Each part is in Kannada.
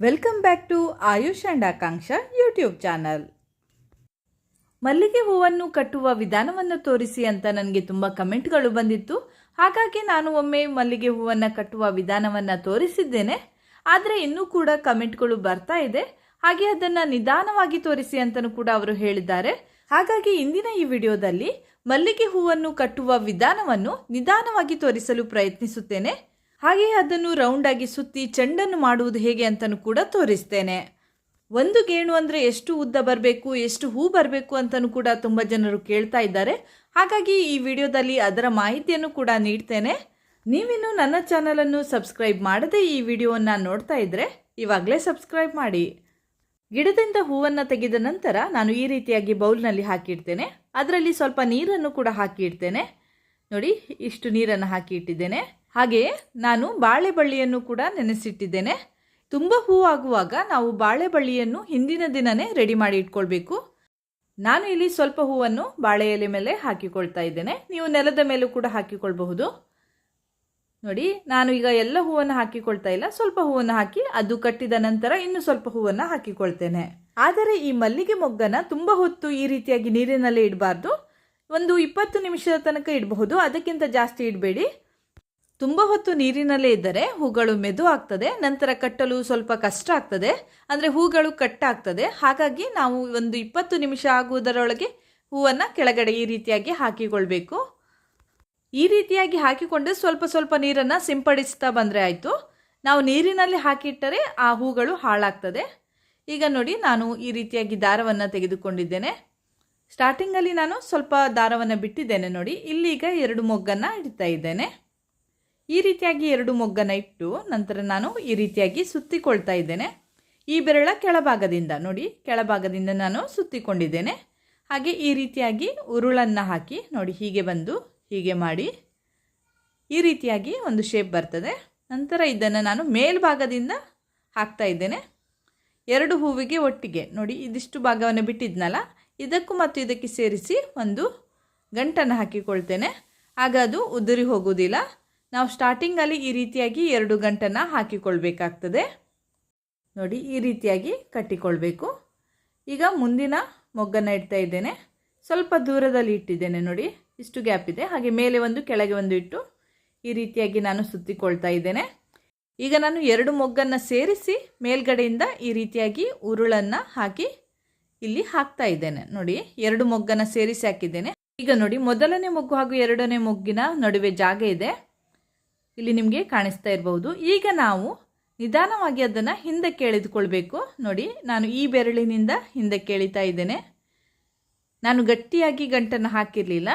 Welcome back to Ayush and Akanksha YouTube channel ಮಲ್ಲಿಗೆ ಹೂವನ್ನು ಕಟ್ಟುವ ವಿಧಾನವನ್ನು ತೋರಿಸಿ ಅಂತ ನನಗೆ ತುಂಬ ಕಮೆಂಟ್ಗಳು ಬಂದಿತ್ತು. ಹಾಗಾಗಿ ನಾನು ಒಮ್ಮೆ ಮಲ್ಲಿಗೆ ಹೂವನ್ನು ಕಟ್ಟುವ ವಿಧಾನವನ್ನು ತೋರಿಸಿದ್ದೇನೆ. ಆದರೆ ಇನ್ನೂ ಕೂಡ ಕಮೆಂಟ್ಗಳು ಬರ್ತಾ ಇದೆ. ಹಾಗೆ ಅದನ್ನು ನಿಧಾನವಾಗಿ ತೋರಿಸಿ ಅಂತಲೂ ಕೂಡ ಅವರು ಹೇಳಿದ್ದಾರೆ. ಹಾಗಾಗಿ ಇಂದಿನ ಈ ವಿಡಿಯೋದಲ್ಲಿ ಮಲ್ಲಿಗೆ ಹೂವನ್ನು ಕಟ್ಟುವ ವಿಧಾನವನ್ನು ನಿಧಾನವಾಗಿ ತೋರಿಸಲು ಪ್ರಯತ್ನಿಸುತ್ತೇನೆ. ಹಾಗೆಯೇ ಅದನ್ನು ರೌಂಡಾಗಿ ಸುತ್ತಿ ಚೆಂಡನ್ನು ಮಾಡುವುದು ಹೇಗೆ ಅಂತಲೂ ಕೂಡ ತೋರಿಸ್ತೇನೆ. ಒಂದು ಗೇಣು ಅಂದರೆ ಎಷ್ಟು ಉದ್ದ ಬರಬೇಕು, ಎಷ್ಟು ಹೂ ಬರಬೇಕು ಅಂತಲೂ ಕೂಡ ತುಂಬ ಜನರು ಕೇಳ್ತಾ ಇದ್ದಾರೆ. ಹಾಗಾಗಿ ಈ ವಿಡಿಯೋದಲ್ಲಿ ಅದರ ಮಾಹಿತಿಯನ್ನು ಕೂಡ ನೀಡ್ತೇನೆ. ನೀವಿನ್ನು ನನ್ನ ಚಾನಲನ್ನು ಸಬ್ಸ್ಕ್ರೈಬ್ ಮಾಡದೆ ಈ ವಿಡಿಯೋವನ್ನು ನೋಡ್ತಾ ಇದ್ದರೆ ಇವಾಗಲೇ ಸಬ್ಸ್ಕ್ರೈಬ್ ಮಾಡಿ. ಗಿಡದಿಂದ ಹೂವನ್ನು ತೆಗೆದ ನಂತರ ನಾನು ಈ ರೀತಿಯಾಗಿ ಬೌಲ್ನಲ್ಲಿ ಹಾಕಿಡ್ತೇನೆ. ಅದರಲ್ಲಿ ಸ್ವಲ್ಪ ನೀರನ್ನು ಕೂಡ ಹಾಕಿ ಇಡ್ತೇನೆ ನೋಡಿ, ಇಷ್ಟು ನೀರನ್ನು ಹಾಕಿ ಇಟ್ಟಿದ್ದೇನೆ ಹಾಗೆಯೇ ನಾನು ಬಾಳೆ ಬಳ್ಳಿಯನ್ನು ಕೂಡ ನೆನೆಸಿಟ್ಟಿದ್ದೇನೆ. ತುಂಬ ಹೂ ಆಗುವಾಗ ನಾವು ಬಾಳೆ ಬಳ್ಳಿಯನ್ನು ಹಿಂದಿನ ದಿನನೇ ರೆಡಿ ಮಾಡಿ ಇಟ್ಕೊಳ್ಬೇಕು. ನಾನು ಇಲ್ಲಿ ಸ್ವಲ್ಪ ಹೂವನ್ನು ಬಾಳೆ ಎಲೆ ಮೇಲೆ ಹಾಕಿಕೊಳ್ತಾ ಇದ್ದೇನೆ. ನೀವು ನೆಲದ ಮೇಲೂ ಕೂಡ ಹಾಕಿಕೊಳ್ಬಹುದು. ನೋಡಿ, ನಾನು ಈಗ ಎಲ್ಲ ಹೂವನ್ನು ಹಾಕಿಕೊಳ್ತಾ ಇಲ್ಲ. ಸ್ವಲ್ಪ ಹೂವನ್ನು ಹಾಕಿ ಅದು ಕಟ್ಟಿದ ನಂತರ ಇನ್ನು ಸ್ವಲ್ಪ ಹೂವನ್ನು ಹಾಕಿಕೊಳ್ತೇನೆ. ಆದರೆ ಈ ಮಲ್ಲಿಗೆ ಮೊಗ್ಗನ ತುಂಬ ಹೊತ್ತು ಈ ರೀತಿಯಾಗಿ ನೀರಿನಲ್ಲೇ ಇಡಬಾರ್ದು. ಒಂದು ಇಪ್ಪತ್ತು ನಿಮಿಷದ ತನಕ ಇಡಬಹುದು. ಅದಕ್ಕಿಂತ ಜಾಸ್ತಿ ಇಡಬೇಡಿ. ತುಂಬ ಹೊತ್ತು ನೀರಿನಲ್ಲೇ ಇದ್ದರೆ ಹೂಗಳು ಮೆದು ಆಗ್ತದೆ, ನಂತರ ಕಟ್ಟಲು ಸ್ವಲ್ಪ ಕಷ್ಟ ಆಗ್ತದೆ. ಅಂದರೆ ಹೂಗಳು ಕಟ್ಟಾಗ್ತದೆ ಹಾಗಾಗಿ ನಾವು ಒಂದು ಇಪ್ಪತ್ತು ನಿಮಿಷ ಆಗುವುದರೊಳಗೆ ಹೂವನ್ನು ಕೆಳಗಡೆ ಈ ರೀತಿಯಾಗಿ ಹಾಕಿಕೊಳ್ಬೇಕು. ಈ ರೀತಿಯಾಗಿ ಹಾಕಿಕೊಂಡು ಸ್ವಲ್ಪ ಸ್ವಲ್ಪ ನೀರನ್ನು ಸಿಂಪಡಿಸ್ತಾ ಬಂದರೆ ಆಯಿತು. ನಾವು ನೀರಿನಲ್ಲಿ ಹಾಕಿಟ್ಟರೆ ಆ ಹೂಗಳು ಹಾಳಾಗ್ತದೆ. ಈಗ ನೋಡಿ, ನಾನು ಈ ರೀತಿಯಾಗಿ ದಾರವನ್ನು ತೆಗೆದುಕೊಂಡಿದ್ದೇನೆ. ಸ್ಟಾರ್ಟಿಂಗಲ್ಲಿ ನಾನು ಸ್ವಲ್ಪ ದಾರವನ್ನು ಬಿಟ್ಟಿದ್ದೇನೆ ನೋಡಿ. ಇಲ್ಲೀಗ ಎರಡು ಮೊಗ್ಗನ್ನು ಇಡ್ತಾ ಇದ್ದೇನೆ. ಈ ರೀತಿಯಾಗಿ ಎರಡು ಮೊಗ್ಗನ ಇಟ್ಟು ನಂತರ ನಾನು ಈ ರೀತಿಯಾಗಿ ಸುತ್ತಿಕೊಳ್ತಾ ಇದ್ದೇನೆ. ಈ ಬೆರಳ ಕೆಳಭಾಗದಿಂದ, ನೋಡಿ, ಕೆಳಭಾಗದಿಂದ ನಾನು ಸುತ್ತಿಕೊಂಡಿದ್ದೇನೆ. ಹಾಗೆ ಈ ರೀತಿಯಾಗಿ ಉರುಳನ್ನು ಹಾಕಿ, ನೋಡಿ, ಹೀಗೆ ಬಂದು ಹೀಗೆ ಮಾಡಿ ಈ ರೀತಿಯಾಗಿ ಒಂದು ಶೇಪ್ ಬರ್ತದೆ. ನಂತರ ಇದನ್ನು ನಾನು ಮೇಲ್ಭಾಗದಿಂದ ಹಾಕ್ತಾ ಇದ್ದೇನೆ. ಎರಡು ಹೂವಿಗೆ ಒಟ್ಟಿಗೆ, ನೋಡಿ, ಇದಿಷ್ಟು ಭಾಗವನ್ನು ಬಿಟ್ಟಿದ್ನಲ್ಲ, ಇದಕ್ಕೂ ಮತ್ತು ಇದಕ್ಕೆ ಸೇರಿಸಿ ಒಂದು ಗಂಟನ್ನು ಹಾಕಿಕೊಳ್ತೇನೆ. ಆಗ ಅದು ಉದುರಿ ಹೋಗುವುದಿಲ್ಲ. ನಾವು ಸ್ಟಾರ್ಟಿಂಗಲ್ಲಿ ಈ ರೀತಿಯಾಗಿ ಎರಡು ಗಂಟನ್ನು ಹಾಕಿಕೊಳ್ಬೇಕಾಗ್ತದೆ. ನೋಡಿ, ಈ ರೀತಿಯಾಗಿ ಕಟ್ಟಿಕೊಳ್ಬೇಕು. ಈಗ ಮುಂದಿನ ಮೊಗ್ಗನ್ನು ಇಡ್ತಾ ಇದ್ದೇನೆ. ಸ್ವಲ್ಪ ದೂರದಲ್ಲಿ ಇಟ್ಟಿದ್ದೇನೆ ನೋಡಿ, ಇಷ್ಟು ಗ್ಯಾಪ್ ಇದೆ. ಹಾಗೆ ಮೇಲೆ ಒಂದು, ಕೆಳಗೆ ಒಂದು ಇಟ್ಟು ಈ ರೀತಿಯಾಗಿ ನಾನು ಸುತ್ತಿಕೊಳ್ತಾ ಇದ್ದೇನೆ. ಈಗ ನಾನು ಎರಡು ಮೊಗ್ಗನ್ನು ಸೇರಿಸಿ ಮೇಲ್ಗಡೆಯಿಂದ ಈ ರೀತಿಯಾಗಿ ಉರುಳನ್ನು ಹಾಕಿ ಇಲ್ಲಿ ಹಾಕ್ತಾ ಇದ್ದೇನೆ. ನೋಡಿ, ಎರಡು ಮೊಗ್ಗನ್ನು ಸೇರಿಸಿ ಹಾಕಿದ್ದೇನೆ. ಈಗ ನೋಡಿ, ಮೊದಲನೇ ಮೊಗ್ಗು ಹಾಗೂ ಎರಡನೇ ಮೊಗ್ಗಿನ ನಡುವೆ ಜಾಗ ಇದೆ. ಇಲ್ಲಿ ನಿಮಗೆ ಕಾಣಿಸ್ತಾ ಇರಬಹುದು ಈಗ ನಾವು ನಿಧಾನವಾಗಿ ಅದನ್ನು ಹಿಂದಕ್ಕೆ ಎಳೆದುಕೊಳ್ಬೇಕು ನೋಡಿ, ನಾನು ಈ ಬೆರಳಿನಿಂದ ಹಿಂದಕ್ಕೆ ಎಳಿತಾ ಇದ್ದೇನೆ. ನಾನು ಗಟ್ಟಿಯಾಗಿ ಗಂಟನ್ನು ಹಾಕಿರಲಿಲ್ಲ.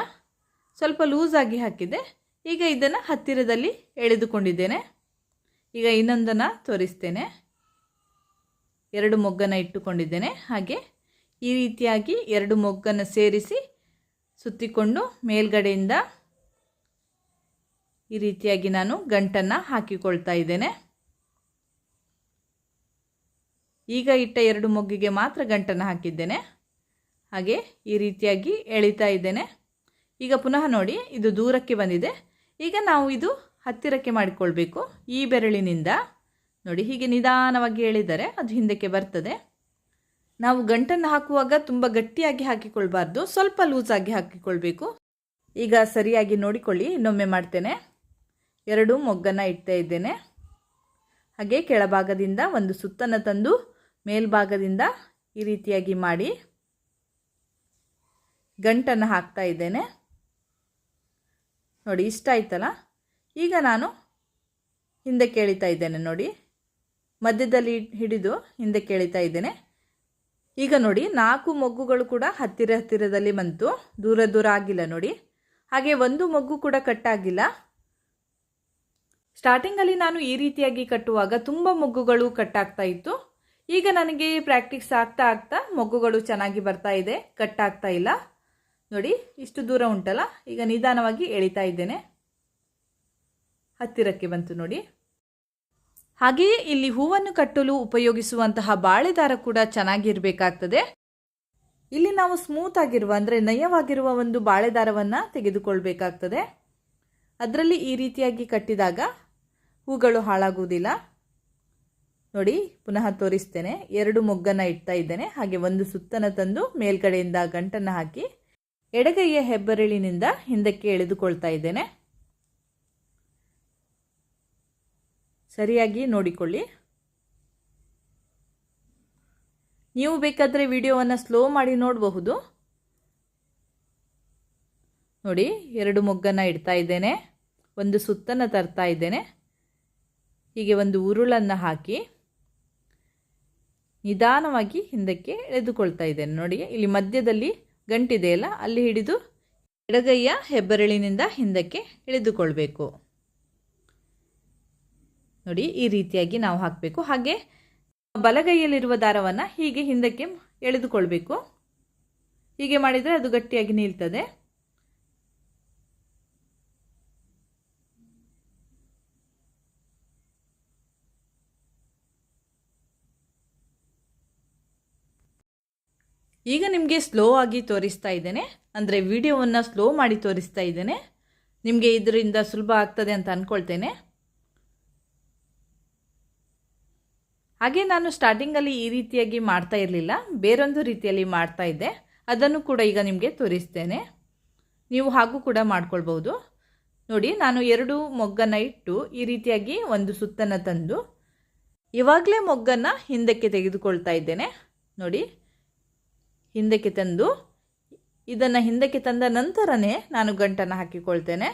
ಸ್ವಲ್ಪ ಲೂಸಾಗಿ ಹಾಕಿದೆ. ಈಗ ಇದನ್ನು ಹತ್ತಿರದಲ್ಲಿ ಎಳೆದುಕೊಂಡಿದ್ದೇನೆ. ಈಗ ಇನ್ನೊಂದನ್ನು ತೋರಿಸ್ತೇನೆ. ಎರಡು ಮೊಗ್ಗನ್ನು ಇಟ್ಟುಕೊಂಡಿದ್ದೇನೆ. ಹಾಗೆ ಈ ರೀತಿಯಾಗಿ ಎರಡು ಮೊಗ್ಗನ್ನು ಸೇರಿಸಿ ಸುತ್ತಿಕೊಂಡು ಮೇಲ್ಗಡೆಯಿಂದ ಈ ರೀತಿಯಾಗಿ ನಾನು ಗಂಟನ್ನು ಹಾಕಿಕೊಳ್ತಾ ಇದ್ದೇನೆ. ಈಗ ಇಟ್ಟ ಎರಡು ಮೊಗ್ಗಿಗೆ ಮಾತ್ರ ಗಂಟನ್ನು ಹಾಕಿದ್ದೇನೆ. ಹಾಗೆ ಈ ರೀತಿಯಾಗಿ ಎಳಿತಾ ಇದ್ದೇನೆ. ಈಗ ಪುನಃ ನೋಡಿ, ಇದು ದೂರಕ್ಕೆ ಬಂದಿದೆ. ಈಗ ನಾವು ಇದು ಹತ್ತಿರಕ್ಕೆ ಮಾಡಿಕೊಳ್ಬೇಕು. ಈ ಬೆರಳಿನಿಂದ ನೋಡಿ, ಹೀಗೆ ನಿಧಾನವಾಗಿ ಎಳಿದರೆ ಅದು ಹಿಂದಕ್ಕೆ ಬರ್ತದೆ. ನಾವು ಗಂಟನ್ನು ಹಾಕುವಾಗ ತುಂಬ ಗಟ್ಟಿಯಾಗಿ ಹಾಕಿಕೊಳ್ಬಾರ್ದು. ಸ್ವಲ್ಪ ಲೂಸಾಗಿ ಹಾಕಿಕೊಳ್ಬೇಕು. ಈಗ ಸರಿಯಾಗಿ ನೋಡಿಕೊಳ್ಳಿ, ಇನ್ನೊಮ್ಮೆ ಮಾಡ್ತೇನೆ. ಎರಡು ಮೊಗ್ಗನ್ನು ಇಡ್ತಾ ಇದ್ದೇನೆ. ಹಾಗೆ ಕೆಳಭಾಗದಿಂದ ಒಂದು ಸುತ್ತನ್ನು ತಂದು ಮೇಲ್ಭಾಗದಿಂದ ಈ ರೀತಿಯಾಗಿ ಮಾಡಿ ಗಂಟನ್ನು ಹಾಕ್ತಾ ಇದ್ದೇನೆ. ನೋಡಿ, ಇಷ್ಟ ಆಯ್ತಲ್ಲ? ಈಗ ನಾನು ಹಿಂದೆ ಕೇಳಿತಾ ಇದ್ದೇನೆ, ನೋಡಿ. ಮಧ್ಯದಲ್ಲಿ ಹಿಡಿದು ಹಿಂದೆ ಕೇಳಿತಾ ಇದ್ದೇನೆ. ಈಗ ನೋಡಿ, ನಾಲ್ಕು ಮೊಗ್ಗುಗಳು ಕೂಡ ಹತ್ತಿರ ಹತ್ತಿರದಲ್ಲಿ ಬಂತು. ದೂರ ದೂರ ಆಗಿಲ್ಲ, ನೋಡಿ. ಹಾಗೆ ಒಂದು ಮೊಗ್ಗು ಕೂಡ ಕಟ್ಟಾಗಿಲ್ಲ ಸ್ಟಾರ್ಟಿಂಗಲ್ಲಿ ನಾನು ಈ ರೀತಿಯಾಗಿ ಕಟ್ಟುವಾಗ ತುಂಬ ಮೊಗ್ಗುಗಳು ಕಟ್ಟಾಗ್ತಾ ಇತ್ತು. ಈಗ ನನಗೆ ಪ್ರಾಕ್ಟೀಸ್ ಆಗ್ತಾ ಆಗ್ತಾ ಮೊಗ್ಗುಗಳು ಚೆನ್ನಾಗಿ ಬರ್ತಾ ಇದೆ, ಕಟ್ಟಾಗ್ತಾ ಇಲ್ಲ. ನೋಡಿ, ಇಷ್ಟು ದೂರ ಉಂಟಲ್ಲ, ಈಗ ನಿಧಾನವಾಗಿ ಎಳಿತಾ ಇದ್ದೇನೆ. ಹತ್ತಿರಕ್ಕೆ ಬಂತು ನೋಡಿ. ಹಾಗೆಯೇ ಇಲ್ಲಿ ಹೂವನ್ನು ಕಟ್ಟಲು ಉಪಯೋಗಿಸುವಂತಹ ಬಾಳೆದಾರ ಕೂಡ ಚೆನ್ನಾಗಿರಬೇಕಾಗ್ತದೆ. ಇಲ್ಲಿ ನಾವು ಸ್ಮೂತ್ ಆಗಿರುವ, ಅಂದರೆ ನಯವಾಗಿರುವ ಒಂದು ಬಾಳೆದಾರವನ್ನು ತೆಗೆದುಕೊಳ್ಬೇಕಾಗ್ತದೆ. ಅದರಲ್ಲಿ ಈ ರೀತಿಯಾಗಿ ಕಟ್ಟಿದಾಗ ಹೂಗಳು ಹಾಳಾಗುವುದಿಲ್ಲ. ನೋಡಿ, ಪುನಃ ತೋರಿಸ್ತೇನೆ. ಎರಡು ಮೊಗ್ಗನ್ನು ಇಡ್ತಾ ಇದ್ದೇನೆ. ಹಾಗೆ ಒಂದು ಸುತ್ತನ ತಂದು ಮೇಲ್ಗಡೆಯಿಂದ ಗಂಟನ್ನು ಹಾಕಿ ಎಡಗೈಯ ಹೆಬ್ಬರಳಿನಿಂದ ಹಿಂದಕ್ಕೆ ಎಳೆದುಕೊಳ್ತಾ ಇದ್ದೇನೆ. ಸರಿಯಾಗಿ ನೋಡಿಕೊಳ್ಳಿ. ನೀವು ಬೇಕಾದರೆ ವಿಡಿಯೋವನ್ನು ಸ್ಲೋ ಮಾಡಿ ನೋಡಬಹುದು. ನೋಡಿ, ಎರಡು ಮೊಗ್ಗನ್ನು ಇಡ್ತಾ ಇದ್ದೇನೆ. ಒಂದು ಸುತ್ತನ್ನು ತರ್ತಾ ಇದ್ದೇನೆ. ಹೀಗೆ ಒಂದು ಉರುಳನ್ನು ಹಾಕಿ ನಿಧಾನವಾಗಿ ಹಿಂದಕ್ಕೆ ಎಳೆದುಕೊಳ್ತಾ ಇದ್ದೇನೆ. ನೋಡಿ, ಇಲ್ಲಿ ಮಧ್ಯದಲ್ಲಿ ಗಂಟಿದೆಯಲ್ಲ ಅಲ್ಲಿ ಹಿಡಿದು ಎಡಗೈಯ ಹೆಬ್ಬೆರಳಿನಿಂದ ಹಿಂದಕ್ಕೆ ಎಳೆದುಕೊಳ್ಬೇಕು. ನೋಡಿ, ಈ ರೀತಿಯಾಗಿ ನಾವು ಹಾಕಬೇಕು. ಹಾಗೆ ಬಲಗೈಯಲ್ಲಿರುವ ದಾರವನ್ನು ಹೀಗೆ ಹಿಂದಕ್ಕೆ ಎಳೆದುಕೊಳ್ಬೇಕು. ಹೀಗೆ ಮಾಡಿದರೆ ಅದು ಗಟ್ಟಿಯಾಗಿ ನಿಲ್ತದೆ. ಈಗ ನಿಮಗೆ ಸ್ಲೋ ಆಗಿ ತೋರಿಸ್ತಾ ಇದ್ದೇನೆ. ಅಂದರೆ ವಿಡಿಯೋವನ್ನು ಸ್ಲೋ ಮಾಡಿ ತೋರಿಸ್ತಾ ಇದ್ದೇನೆ. ನಿಮಗೆ ಇದರಿಂದ ಸುಲಭ ಆಗ್ತದೆ ಅಂತ ಅಂದ್ಕೊಳ್ತೇನೆ ಹಾಗೆ ನಾನು ಸ್ಟಾರ್ಟಿಂಗಲ್ಲಿ ಈ ರೀತಿಯಾಗಿ ಮಾಡ್ತಾ ಇರಲಿಲ್ಲ. ಬೇರೊಂದು ರೀತಿಯಲ್ಲಿ ಮಾಡ್ತಾ ಇದ್ದೆ. ಅದನ್ನು ಕೂಡ ಈಗ ನಿಮಗೆ ತೋರಿಸ್ತೇನೆ. ನೀವು ಹಾಗೂ ಕೂಡ ಮಾಡ್ಕೊಳ್ಬೋದು ನೋಡಿ, ನಾನು ಎರಡು ಮೊಗ್ಗನ್ನು ಇಟ್ಟು ಈ ರೀತಿಯಾಗಿ ಒಂದು ಸುತ್ತನ್ನು ತಂದು ಇವಾಗಲೇ ಮೊಗ್ಗನ್ನು ಹಿಂದಕ್ಕೆ ತೆಗೆದುಕೊಳ್ತಾ ಇದ್ದೇನೆ. ನೋಡಿ ಹಿಂದಕ್ಕೆ ತಂದು, ಇದನ್ನು ಹಿಂದಕ್ಕೆ ತಂದ ನಂತರನೇ ನಾನು ಗಂಟನ್ನು ಹಾಕಿಕೊಳ್ತೇನೆ.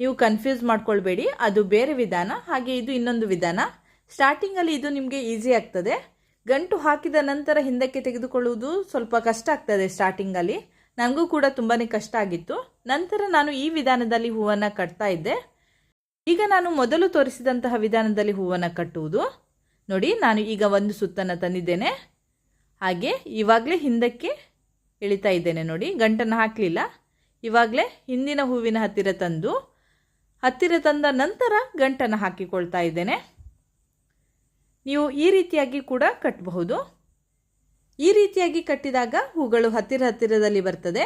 ನೀವು ಕನ್ಫ್ಯೂಸ್ ಮಾಡ್ಕೊಳ್ಬೇಡಿ, ಅದು ಬೇರೆ ವಿಧಾನ, ಹಾಗೆ ಇದು ಇನ್ನೊಂದು ವಿಧಾನ. ಸ್ಟಾರ್ಟಿಂಗಲ್ಲಿ ಇದು ನಿಮಗೆ ಈಸಿ ಆಗ್ತದೆ. ಗಂಟು ಹಾಕಿದ ನಂತರ ಹಿಂದಕ್ಕೆ ತೆಗೆದುಕೊಳ್ಳುವುದು ಸ್ವಲ್ಪ ಕಷ್ಟ ಆಗ್ತದೆ ಸ್ಟಾರ್ಟಿಂಗಲ್ಲಿ ನನಗೂ ಕೂಡ ತುಂಬಾ ಕಷ್ಟ ಆಗಿತ್ತು. ನಂತರ ನಾನು ಈ ವಿಧಾನದಲ್ಲಿ ಹೂವನ್ನು ಕಟ್ತಾ ಇದ್ದೆ. ಈಗ ನಾನು ಮೊದಲು ತೋರಿಸಿದಂತಹ ವಿಧಾನದಲ್ಲಿ ಹೂವನ್ನು ಕಟ್ಟುವುದು. ನೋಡಿ, ನಾನು ಈಗ ಒಂದು ಸುತ್ತನ್ನು ತಂದಿದ್ದೇನೆ. ಹಾಗೆ ಇವಾಗಲೇ ಹಿಂದಕ್ಕೆ ಎಳಿತಾ ಇದ್ದೇನೆ ನೋಡಿ, ಗಂಟನ್ನು ಹಾಕಲಿಲ್ಲ. ಇವಾಗಲೇ ಹಿಂದಿನ ಹೂವಿನ ಹತ್ತಿರ ತಂದು, ಹತ್ತಿರ ತಂದ ನಂತರ ಗಂಟನ್ನು ಹಾಕಿಕೊಳ್ತಾ ಇದ್ದೇನೆ. ನೀವು ಈ ರೀತಿಯಾಗಿ ಕೂಡ ಕಟ್ಟಬಹುದು ಈ ರೀತಿಯಾಗಿ ಕಟ್ಟಿದಾಗ ಹೂಗಳು ಹತ್ತಿರ ಹತ್ತಿರದಲ್ಲಿ ಬರ್ತದೆ.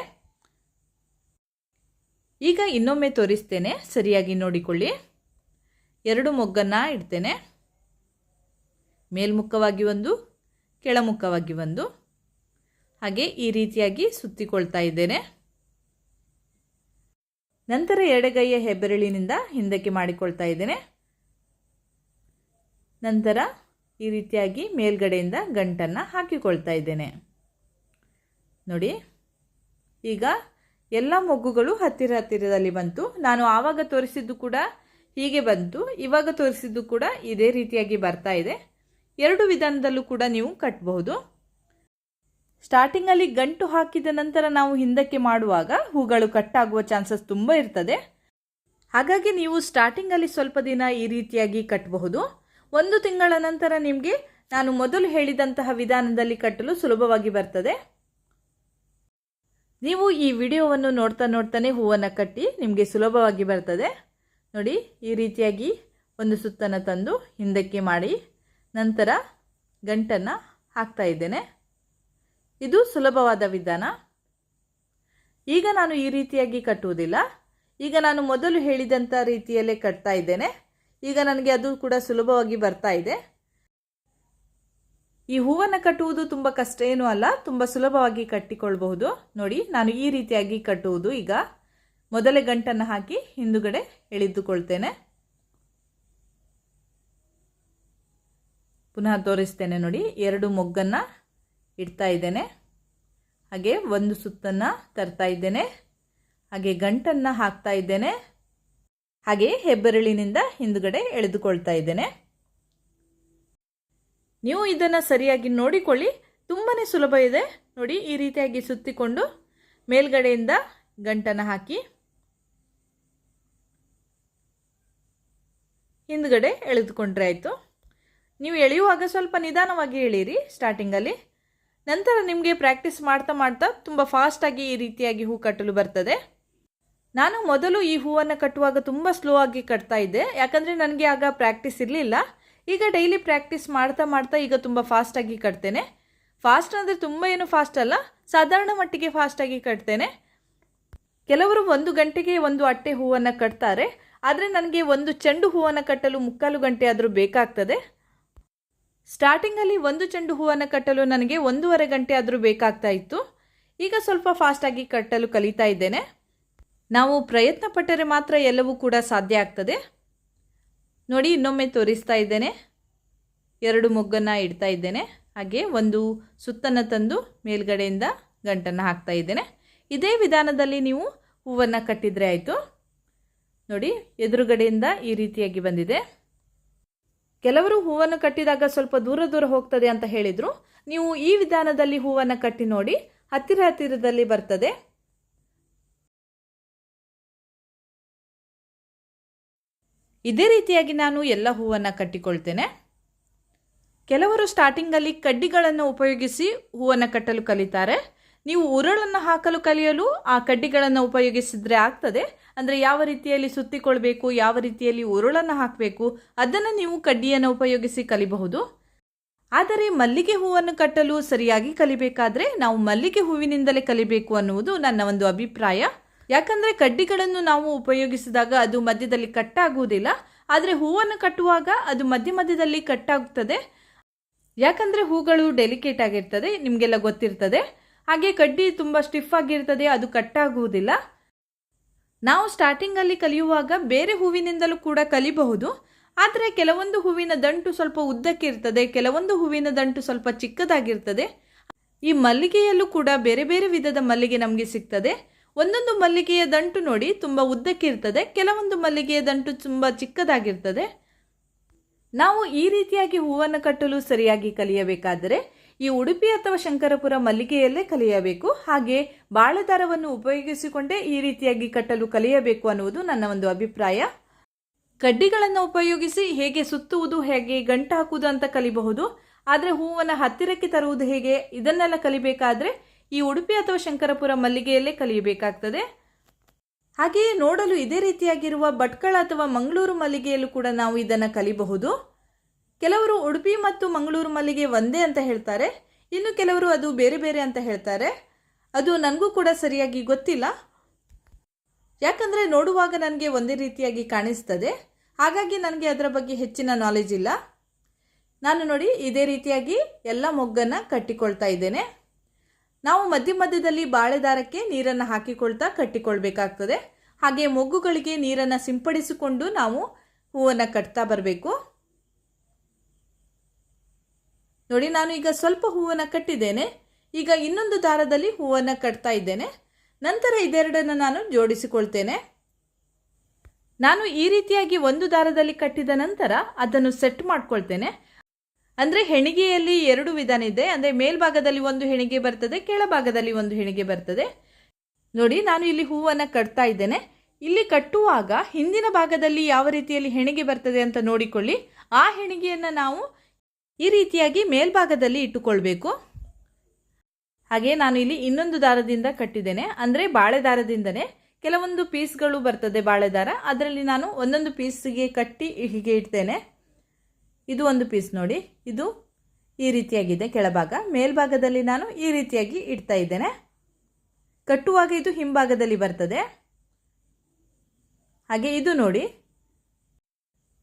ಈಗ ಇನ್ನೊಮ್ಮೆ ತೋರಿಸ್ತೇನೆ, ಸರಿಯಾಗಿ ನೋಡಿಕೊಳ್ಳಿ. ಎರಡು ಮೊಗ್ಗನ್ನು ಇಡ್ತೇನೆ. ಮೇಲ್ಮುಖವಾಗಿ ಒಂದು ಕೆಳಮುಖವಾಗಿ ಬಂದು ಹಾಗೆ ಈ ರೀತಿಯಾಗಿ ಸುತ್ತಿಕೊಳ್ತಾ ಇದ್ದೇನೆ. ನಂತರ ಎಡಗೈಯ ಹೆಬ್ಬೆರಳಿನಿಂದ ಹಿಂದಕ್ಕೆ ಮಾಡಿಕೊಳ್ತಾ ಇದ್ದೇನೆ. ನಂತರ ಈ ರೀತಿಯಾಗಿ ಮೇಲ್ಗಡೆಯಿಂದ ಗಂಟನ್ನು ಹಾಕಿಕೊಳ್ತಾ ಇದ್ದೇನೆ. ನೋಡಿ, ಈಗ ಎಲ್ಲ ಮೊಗ್ಗುಗಳು ಹತ್ತಿರ ಹತ್ತಿರದಲ್ಲಿ ಬಂತು. ನಾನು ಆವಾಗ ತೋರಿಸಿದ್ದು ಕೂಡ ಹೀಗೆ ಬಂತು. ಇವಾಗ ತೋರಿಸಿದ್ದು ಕೂಡ ಇದೇ ರೀತಿಯಾಗಿ ಬರ್ತಾ ಇದೆ. ಎರಡು ವಿಧಾನದಲ್ಲೂ ಕೂಡ ನೀವು ಕಟ್ಟಬಹುದು ಸ್ಟಾರ್ಟಿಂಗಲ್ಲಿ ಗಂಟು ಹಾಕಿದ ನಂತರ ನಾವು ಹಿಂದಕ್ಕೆ ಮಾಡುವಾಗ ಹೂಗಳು ಕಟ್ಟಾಗುವ ಚಾನ್ಸಸ್ ತುಂಬ ಇರ್ತದೆ. ಹಾಗಾಗಿ ನೀವು ಸ್ಟಾರ್ಟಿಂಗಲ್ಲಿ ಸ್ವಲ್ಪ ದಿನ ಈ ರೀತಿಯಾಗಿ ಕಟ್ಟಬಹುದು ಒಂದು ತಿಂಗಳ ನಂತರ ನಿಮಗೆ ನಾನು ಮೊದಲು ಹೇಳಿದಂತಹ ವಿಧಾನದಲ್ಲಿ ಕಟ್ಟಲು ಸುಲಭವಾಗಿ ಬರ್ತದೆ. ನೀವು ಈ ವಿಡಿಯೋವನ್ನು ನೋಡ್ತಾ ನೋಡ್ತಾನೆ ಹೂವನ್ನು ಕಟ್ಟಿ ನಿಮಗೆ ಸುಲಭವಾಗಿ ಬರ್ತದೆ. ನೋಡಿ, ಈ ರೀತಿಯಾಗಿ ಒಂದು ಸುತ್ತನ್ನು ತಂದು ಹಿಂದಕ್ಕೆ ಮಾಡಿ. ನಂತರ ಗಂಟನ್ನು ಹಾಕ್ತಾ ಇದ್ದೇನೆ. ಇದು ಸುಲಭವಾದ ವಿಧಾನ. ಈಗ ನಾನು ಈ ರೀತಿಯಾಗಿ ಕಟ್ಟುವುದಿಲ್ಲ. ಈಗ ನಾನು ಮೊದಲು ಹೇಳಿದಂಥ ರೀತಿಯಲ್ಲೇ ಕಟ್ತಾ ಇದ್ದೇನೆ. ಈಗ ನನಗೆ ಅದು ಕೂಡ ಸುಲಭವಾಗಿ ಬರ್ತಾ ಇದೆ. ಈ ಹೂವನ್ನು ಕಟ್ಟುವುದು ತುಂಬ ಕಷ್ಟ ಏನೂ ಅಲ್ಲ, ತುಂಬ ಸುಲಭವಾಗಿ ಕಟ್ಟಿಕೊಳ್ಬಹುದು ನೋಡಿ, ನಾನು ಈ ರೀತಿಯಾಗಿ ಕಟ್ಟುವುದು ಈಗ. ಮೊದಲೇ ಗಂಟನ್ನು ಹಾಕಿ ಹಿಂದುಗಡೆ ಎಳೆದುಕೊಳ್ತೇನೆ. ಪುನಃ ತೋರಿಸ್ತೇನೆ ನೋಡಿ, ಎರಡು ಮೊಗ್ಗನ್ನು ಇಡ್ತಾ ಇದ್ದೇನೆ. ಹಾಗೆ ಒಂದು ಸುತ್ತನ್ನು ತರ್ತಾ ಇದ್ದೇನೆ. ಹಾಗೆ ಗಂಟನ್ನು ಹಾಕ್ತಾ ಇದ್ದೇನೆ. ಹಾಗೆ ಹೆಬ್ಬೆರಳಿನಿಂದ ಹಿಂದುಗಡೆ ಎಳೆದುಕೊಳ್ತಾ ಇದ್ದೇನೆ. ನೀವು ಇದನ್ನು ಸರಿಯಾಗಿ ನೋಡಿಕೊಳ್ಳಿ. ತುಂಬಾ ಸುಲಭ ಇದೆ. ನೋಡಿ, ಈ ರೀತಿಯಾಗಿ ಸುತ್ತಿಕೊಂಡು ಮೇಲ್ಗಡೆಯಿಂದ ಗಂಟನ್ನು ಹಾಕಿ ಹಿಂದ್ಗಡೆ ಎಳೆದುಕೊಂಡ್ರೆ ಆಯಿತು. ನೀವು ಎಳೆಯುವಾಗ ಸ್ವಲ್ಪ ನಿಧಾನವಾಗಿ ಎಳೀರಿ ಸ್ಟಾರ್ಟಿಂಗಲ್ಲಿ ನಂತರ ನಿಮಗೆ ಪ್ರಾಕ್ಟೀಸ್ ಮಾಡ್ತಾ ಮಾಡ್ತಾ ತುಂಬ ಫಾಸ್ಟಾಗಿ ಈ ರೀತಿಯಾಗಿ ಹೂ ಕಟ್ಟಲು ಬರ್ತದೆ. ನಾನು ಮೊದಲು ಈ ಹೂವನ್ನು ಕಟ್ಟುವಾಗ ತುಂಬ ಸ್ಲೋ ಆಗಿ ಕಟ್ತಾ ಇದ್ದೆ. ಯಾಕಂದರೆ ನನಗೆ ಆಗ ಪ್ರಾಕ್ಟೀಸ್ ಇರಲಿಲ್ಲ. ಈಗ ಡೈಲಿ ಪ್ರಾಕ್ಟೀಸ್ ಮಾಡ್ತಾ ಮಾಡ್ತಾ ಈಗ ತುಂಬ ಫಾಸ್ಟಾಗಿ ಕಟ್ತೇನೆ. ಫಾಸ್ಟ್ ಅಂದರೆ ತುಂಬ ಏನು ಫಾಸ್ಟ್ ಅಲ್ಲ, ಸಾಧಾರಣ ಮಟ್ಟಿಗೆ ಫಾಸ್ಟಾಗಿ ಕಟ್ತೇನೆ. ಕೆಲವರು ಒಂದು ಗಂಟೆಗೆ ಒಂದು ಅಟ್ಟೆ ಹೂವನ್ನು ಕಟ್ತಾರೆ. ಆದರೆ ನನಗೆ ಒಂದು ಚೆಂಡು ಹೂವನ್ನು ಕಟ್ಟಲು ಮುಕ್ಕಾಲು ಗಂಟೆ ಆದರೂ ಬೇಕಾಗ್ತದೆ. ಸ್ಟಾರ್ಟಿಂಗಲ್ಲಿ ಒಂದು ಚೆಂಡು ಹೂವನ್ನು ಕಟ್ಟಲು ನನಗೆ ಒಂದೂವರೆ ಗಂಟೆ ಆದರೂ ಬೇಕಾಗ್ತಾ ಇತ್ತು. ಈಗ ಸ್ವಲ್ಪ ಫಾಸ್ಟಾಗಿ ಕಟ್ಟಲು ಕಲಿತಾ ಇದ್ದೇನೆ. ನಾವು ಪ್ರಯತ್ನ ಪಟ್ಟರೆ ಮಾತ್ರ ಎಲ್ಲವೂ ಕೂಡ ಸಾಧ್ಯ ಆಗ್ತದೆ. ನೋಡಿ, ಇನ್ನೊಮ್ಮೆ ತೋರಿಸ್ತಾ ಇದ್ದೇನೆ. ಎರಡು ಮೊಗ್ಗನ್ನು ಇಡ್ತಾ ಇದ್ದೇನೆ. ಹಾಗೆ ಒಂದು ಸುತ್ತನ್ನು ತಂದು ಮೇಲ್ಗಡೆಯಿಂದ ಗಂಟನ್ನು ಹಾಕ್ತಾ ಇದ್ದೇನೆ. ಇದೇ ವಿಧಾನದಲ್ಲಿ ನೀವು ಹೂವನ್ನು ಕಟ್ಟಿದರೆ ಆಯಿತು. ನೋಡಿ, ಎದುರುಗಡೆಯಿಂದ ಈ ರೀತಿಯಾಗಿ ಬಂದಿದೆ. ಕೆಲವರು ಹೂವನ್ನು ಕಟ್ಟಿದಾಗ ಸ್ವಲ್ಪ ದೂರ ದೂರ ಹೋಗ್ತದೆ ಅಂತ ಹೇಳಿದರು. ನೀವು ಈ ವಿಧಾನದಲ್ಲಿ ಹೂವನ್ನು ಕಟ್ಟಿ ನೋಡಿ, ಹತ್ತಿರ ಹತ್ತಿರದಲ್ಲಿ ಬರ್ತದೆ. ಇದೇ ರೀತಿಯಾಗಿ ನಾನು ಎಲ್ಲ ಹೂವನ್ನು ಕಟ್ಟಿಕೊಳ್ತೇನೆ. ಕೆಲವರು ಸ್ಟಾರ್ಟಿಂಗಲ್ಲಿ ಕಡ್ಡಿಗಳನ್ನು ಉಪಯೋಗಿಸಿ ಹೂವನ್ನು ಕಟ್ಟಲು ಕಲಿತಾರೆ. ನೀವು ಉರುಳನ್ನು ಹಾಕಲು ಕಲಿಯಲು ಆ ಕಡ್ಡಿಗಳನ್ನು ಉಪಯೋಗಿಸಿದರೆ ಆಗ್ತದೆ. ಅಂದರೆ ಯಾವ ರೀತಿಯಲ್ಲಿ ಸುತ್ತಿಕೊಳ್ಬೇಕು, ಯಾವ ರೀತಿಯಲ್ಲಿ ಉರುಳನ್ನು ಹಾಕಬೇಕು, ಅದನ್ನು ನೀವು ಕಡ್ಡಿಯನ್ನು ಉಪಯೋಗಿಸಿ ಕಲಿಬಹುದು. ಆದರೆ ಮಲ್ಲಿಗೆ ಹೂವನ್ನು ಕಟ್ಟಲು ಸರಿಯಾಗಿ ಕಲಿಬೇಕಾದ್ರೆ ನಾವು ಮಲ್ಲಿಗೆ ಹೂವಿನಿಂದಲೇ ಕಲಿಬೇಕು ಅನ್ನುವುದು ನನ್ನ ಒಂದು ಅಭಿಪ್ರಾಯ. ಯಾಕಂದರೆ ಕಡ್ಡಿಗಳನ್ನು ನಾವು ಉಪಯೋಗಿಸಿದಾಗ ಅದು ಮಧ್ಯದಲ್ಲಿ ಕಟ್ಟಾಗುವುದಿಲ್ಲ. ಆದರೆ ಹೂವನ್ನು ಕಟ್ಟುವಾಗ ಅದು ಮಧ್ಯ ಮಧ್ಯದಲ್ಲಿ ಕಟ್ಟಾಗುತ್ತದೆ ಯಾಕಂದರೆ ಹೂಗಳು ಡೆಲಿಕೇಟ್ ಆಗಿರ್ತದೆ, ನಿಮಗೆಲ್ಲ ಗೊತ್ತಿರ್ತದೆ. ಹಾಗೆ ಕಡ್ಡಿ ತುಂಬ ಸ್ಟಿಫ್ ಆಗಿರ್ತದೆ, ಅದು ಕಟ್ಟಾಗುವುದಿಲ್ಲ ನಾವು ಸ್ಟಾರ್ಟಿಂಗಲ್ಲಿ ಕಲಿಯುವಾಗ ಬೇರೆ ಹೂವಿನಿಂದಲೂ ಕೂಡ ಕಲಿಬಹುದು. ಆದರೆ ಕೆಲವೊಂದು ಹೂವಿನ ದಂಟು ಸ್ವಲ್ಪ ಉದ್ದಕ್ಕಿರ್ತದೆ, ಕೆಲವೊಂದು ಹೂವಿನ ದಂಟು ಸ್ವಲ್ಪ ಚಿಕ್ಕದಾಗಿರ್ತದೆ. ಈ ಮಲ್ಲಿಗೆಯಲ್ಲೂ ಕೂಡ ಬೇರೆ ಬೇರೆ ವಿಧದ ಮಲ್ಲಿಗೆ ನಮಗೆ ಸಿಗ್ತದೆ. ಒಂದೊಂದು ಮಲ್ಲಿಗೆಯ ದಂಟು ನೋಡಿ ತುಂಬ ಉದ್ದಕ್ಕಿರ್ತದೆ, ಕೆಲವೊಂದು ಮಲ್ಲಿಗೆಯ ದಂಟು ತುಂಬ ಚಿಕ್ಕದಾಗಿರ್ತದೆ. ನಾವು ಈ ರೀತಿಯಾಗಿ ಹೂವನ್ನು ಕಟ್ಟಲು ಸರಿಯಾಗಿ ಕಲಿಯಬೇಕಾದರೆ ಈ ಉಡುಪಿ ಅಥವಾ ಶಂಕರಪುರ ಮಲ್ಲಿಗೆಯಲ್ಲೇ ಕಲಿಯಬೇಕು. ಹಾಗೆ ಬಾಳೆದಾರವನ್ನು ಉಪಯೋಗಿಸಿಕೊಂಡೇ ಈ ರೀತಿಯಾಗಿ ಕಟ್ಟಲು ಕಲಿಯಬೇಕು ಅನ್ನುವುದು ನನ್ನ ಒಂದು ಅಭಿಪ್ರಾಯ. ಕಡ್ಡಿಗಳನ್ನು ಉಪಯೋಗಿಸಿ ಹೇಗೆ ಸುತ್ತುವುದು, ಹೇಗೆ ಗಂಟು ಹಾಕುವುದು ಅಂತ ಕಲಿಬಹುದು. ಆದರೆ ಹೂವನ್ನು ಹತ್ತಿರಕ್ಕೆ ತರುವುದು ಹೇಗೆ, ಇದನ್ನೆಲ್ಲ ಕಲಿಬೇಕಾದ್ರೆ ಈ ಉಡುಪಿ ಅಥವಾ ಶಂಕರಪುರ ಮಲ್ಲಿಗೆಯಲ್ಲೇ ಕಲಿಯಬೇಕಾಗ್ತದೆ. ಹಾಗೆಯೇ ನೋಡಲು ಇದೇ ರೀತಿಯಾಗಿರುವ ಭಟ್ಕಳ ಅಥವಾ ಮಂಗಳೂರು ಮಲ್ಲಿಗೆಯಲ್ಲೂ ಕೂಡ ನಾವು ಇದನ್ನು ಕಲಿಬಹುದು. ಕೆಲವರು ಉಡುಪಿ ಮತ್ತು ಮಂಗಳೂರು ಮಲ್ಲಿಗೆ ಒಂದೇ ಅಂತ ಹೇಳ್ತಾರೆ. ಇನ್ನು ಕೆಲವರು ಅದು ಬೇರೆ ಬೇರೆ ಅಂತ ಹೇಳ್ತಾರೆ. ಅದು ನನಗೂ ಕೂಡ ಸರಿಯಾಗಿ ಗೊತ್ತಿಲ್ಲ. ಯಾಕಂದರೆ ನೋಡುವಾಗ ನನಗೆ ಒಂದೇ ರೀತಿಯಾಗಿ ಕಾಣಿಸ್ತದೆ. ಹಾಗಾಗಿ ನನಗೆ ಅದರ ಬಗ್ಗೆ ಹೆಚ್ಚಿನ ನಾಲೆಜ್ ಇಲ್ಲ. ನಾನು ನೋಡಿ ಇದೇ ರೀತಿಯಾಗಿ ಎಲ್ಲ ಮೊಗ್ಗನ್ನು ಕಟ್ಟಿಕೊಳ್ತಾ ಇದ್ದೇನೆ. ನಾವು ಮಧ್ಯ ಮಧ್ಯದಲ್ಲಿ ಬಾಳೆದಾರಕ್ಕೆ ನೀರನ್ನು ಹಾಕಿಕೊಳ್ತಾ ಕಟ್ಟಿಕೊಳ್ಬೇಕಾಗ್ತದೆ. ಹಾಗೆ ಮೊಗ್ಗುಗಳಿಗೆ ನೀರನ್ನು ಸಿಂಪಡಿಸಿಕೊಂಡು ನಾವು ಹೂವನ್ನು ಕಟ್ತಾ ಬರಬೇಕು. ನೋಡಿ, ನಾನು ಈಗ ಸ್ವಲ್ಪ ಹೂವನ್ನು ಕಟ್ಟಿದ್ದೇನೆ. ಈಗ ಇನ್ನೊಂದು ದಾರದಲ್ಲಿ ಹೂವನ್ನು ಕಟ್ತಾ ಇದ್ದೇನೆ. ನಂತರ ಇದೆರಡನ್ನು ನಾನು ಜೋಡಿಸಿಕೊಳ್ತೇನೆ. ನಾನು ಈ ರೀತಿಯಾಗಿ ಒಂದು ದಾರದಲ್ಲಿ ಕಟ್ಟಿದ ನಂತರ ಅದನ್ನು ಸೆಟ್ ಮಾಡ್ಕೊಳ್ತೇನೆ. ಅಂದರೆ ಹೆಣಿಗೆಯಲ್ಲಿ ಎರಡು ವಿಧಾನ ಇದೆ ಅಂದರೆ ಮೇಲ್ಭಾಗದಲ್ಲಿ ಒಂದು ಹೆಣಿಗೆ ಬರ್ತದೆ, ಕೆಳಭಾಗದಲ್ಲಿ ಒಂದು ಹೆಣಿಗೆ ಬರ್ತದೆ. ನೋಡಿ, ನಾನು ಇಲ್ಲಿ ಹೂವನ್ನು ಕಟ್ತಾ ಇದ್ದೇನೆ. ಇಲ್ಲಿ ಕಟ್ಟುವಾಗ ಹಿಂದಿನ ಭಾಗದಲ್ಲಿ ಯಾವ ರೀತಿಯಲ್ಲಿ ಹೆಣಿಗೆ ಬರ್ತದೆ ಅಂತ ನೋಡಿಕೊಳ್ಳಿ. ಆ ಹೆಣಿಗೆಯನ್ನು ನಾವು ಈ ರೀತಿಯಾಗಿ ಮೇಲ್ಭಾಗದಲ್ಲಿ ಇಟ್ಟುಕೊಳ್ಬೇಕು. ಹಾಗೆ ನಾನು ಇಲ್ಲಿ ಇನ್ನೊಂದು ದಾರದಿಂದ ಕಟ್ಟಿದ್ದೇನೆ. ಅಂದರೆ ಬಾಳೆ ದಾರದಿಂದನೇ ಕೆಲವೊಂದು ಪೀಸ್ಗಳು ಬರ್ತದೆ ಬಾಳೆ ದಾರ. ಅದರಲ್ಲಿ ನಾನು ಒಂದೊಂದು ಪೀಸ್ಗೆ ಕಟ್ಟಿ ಹೀಗೆ ಇಡ್ತೇನೆ. ಇದು ಒಂದು ಪೀಸ್ ನೋಡಿ. ಇದು ಈ ರೀತಿಯಾಗಿದೆ ಕೆಳಭಾಗ. ಮೇಲ್ಭಾಗದಲ್ಲಿ ನಾನು ಈ ರೀತಿಯಾಗಿ ಇಡ್ತಾ ಇದ್ದೇನೆ. ಕಟ್ಟುವಾಗ ಇದು ಹಿಂಭಾಗದಲ್ಲಿ ಬರ್ತದೆ. ಹಾಗೆ ಇದು ನೋಡಿ.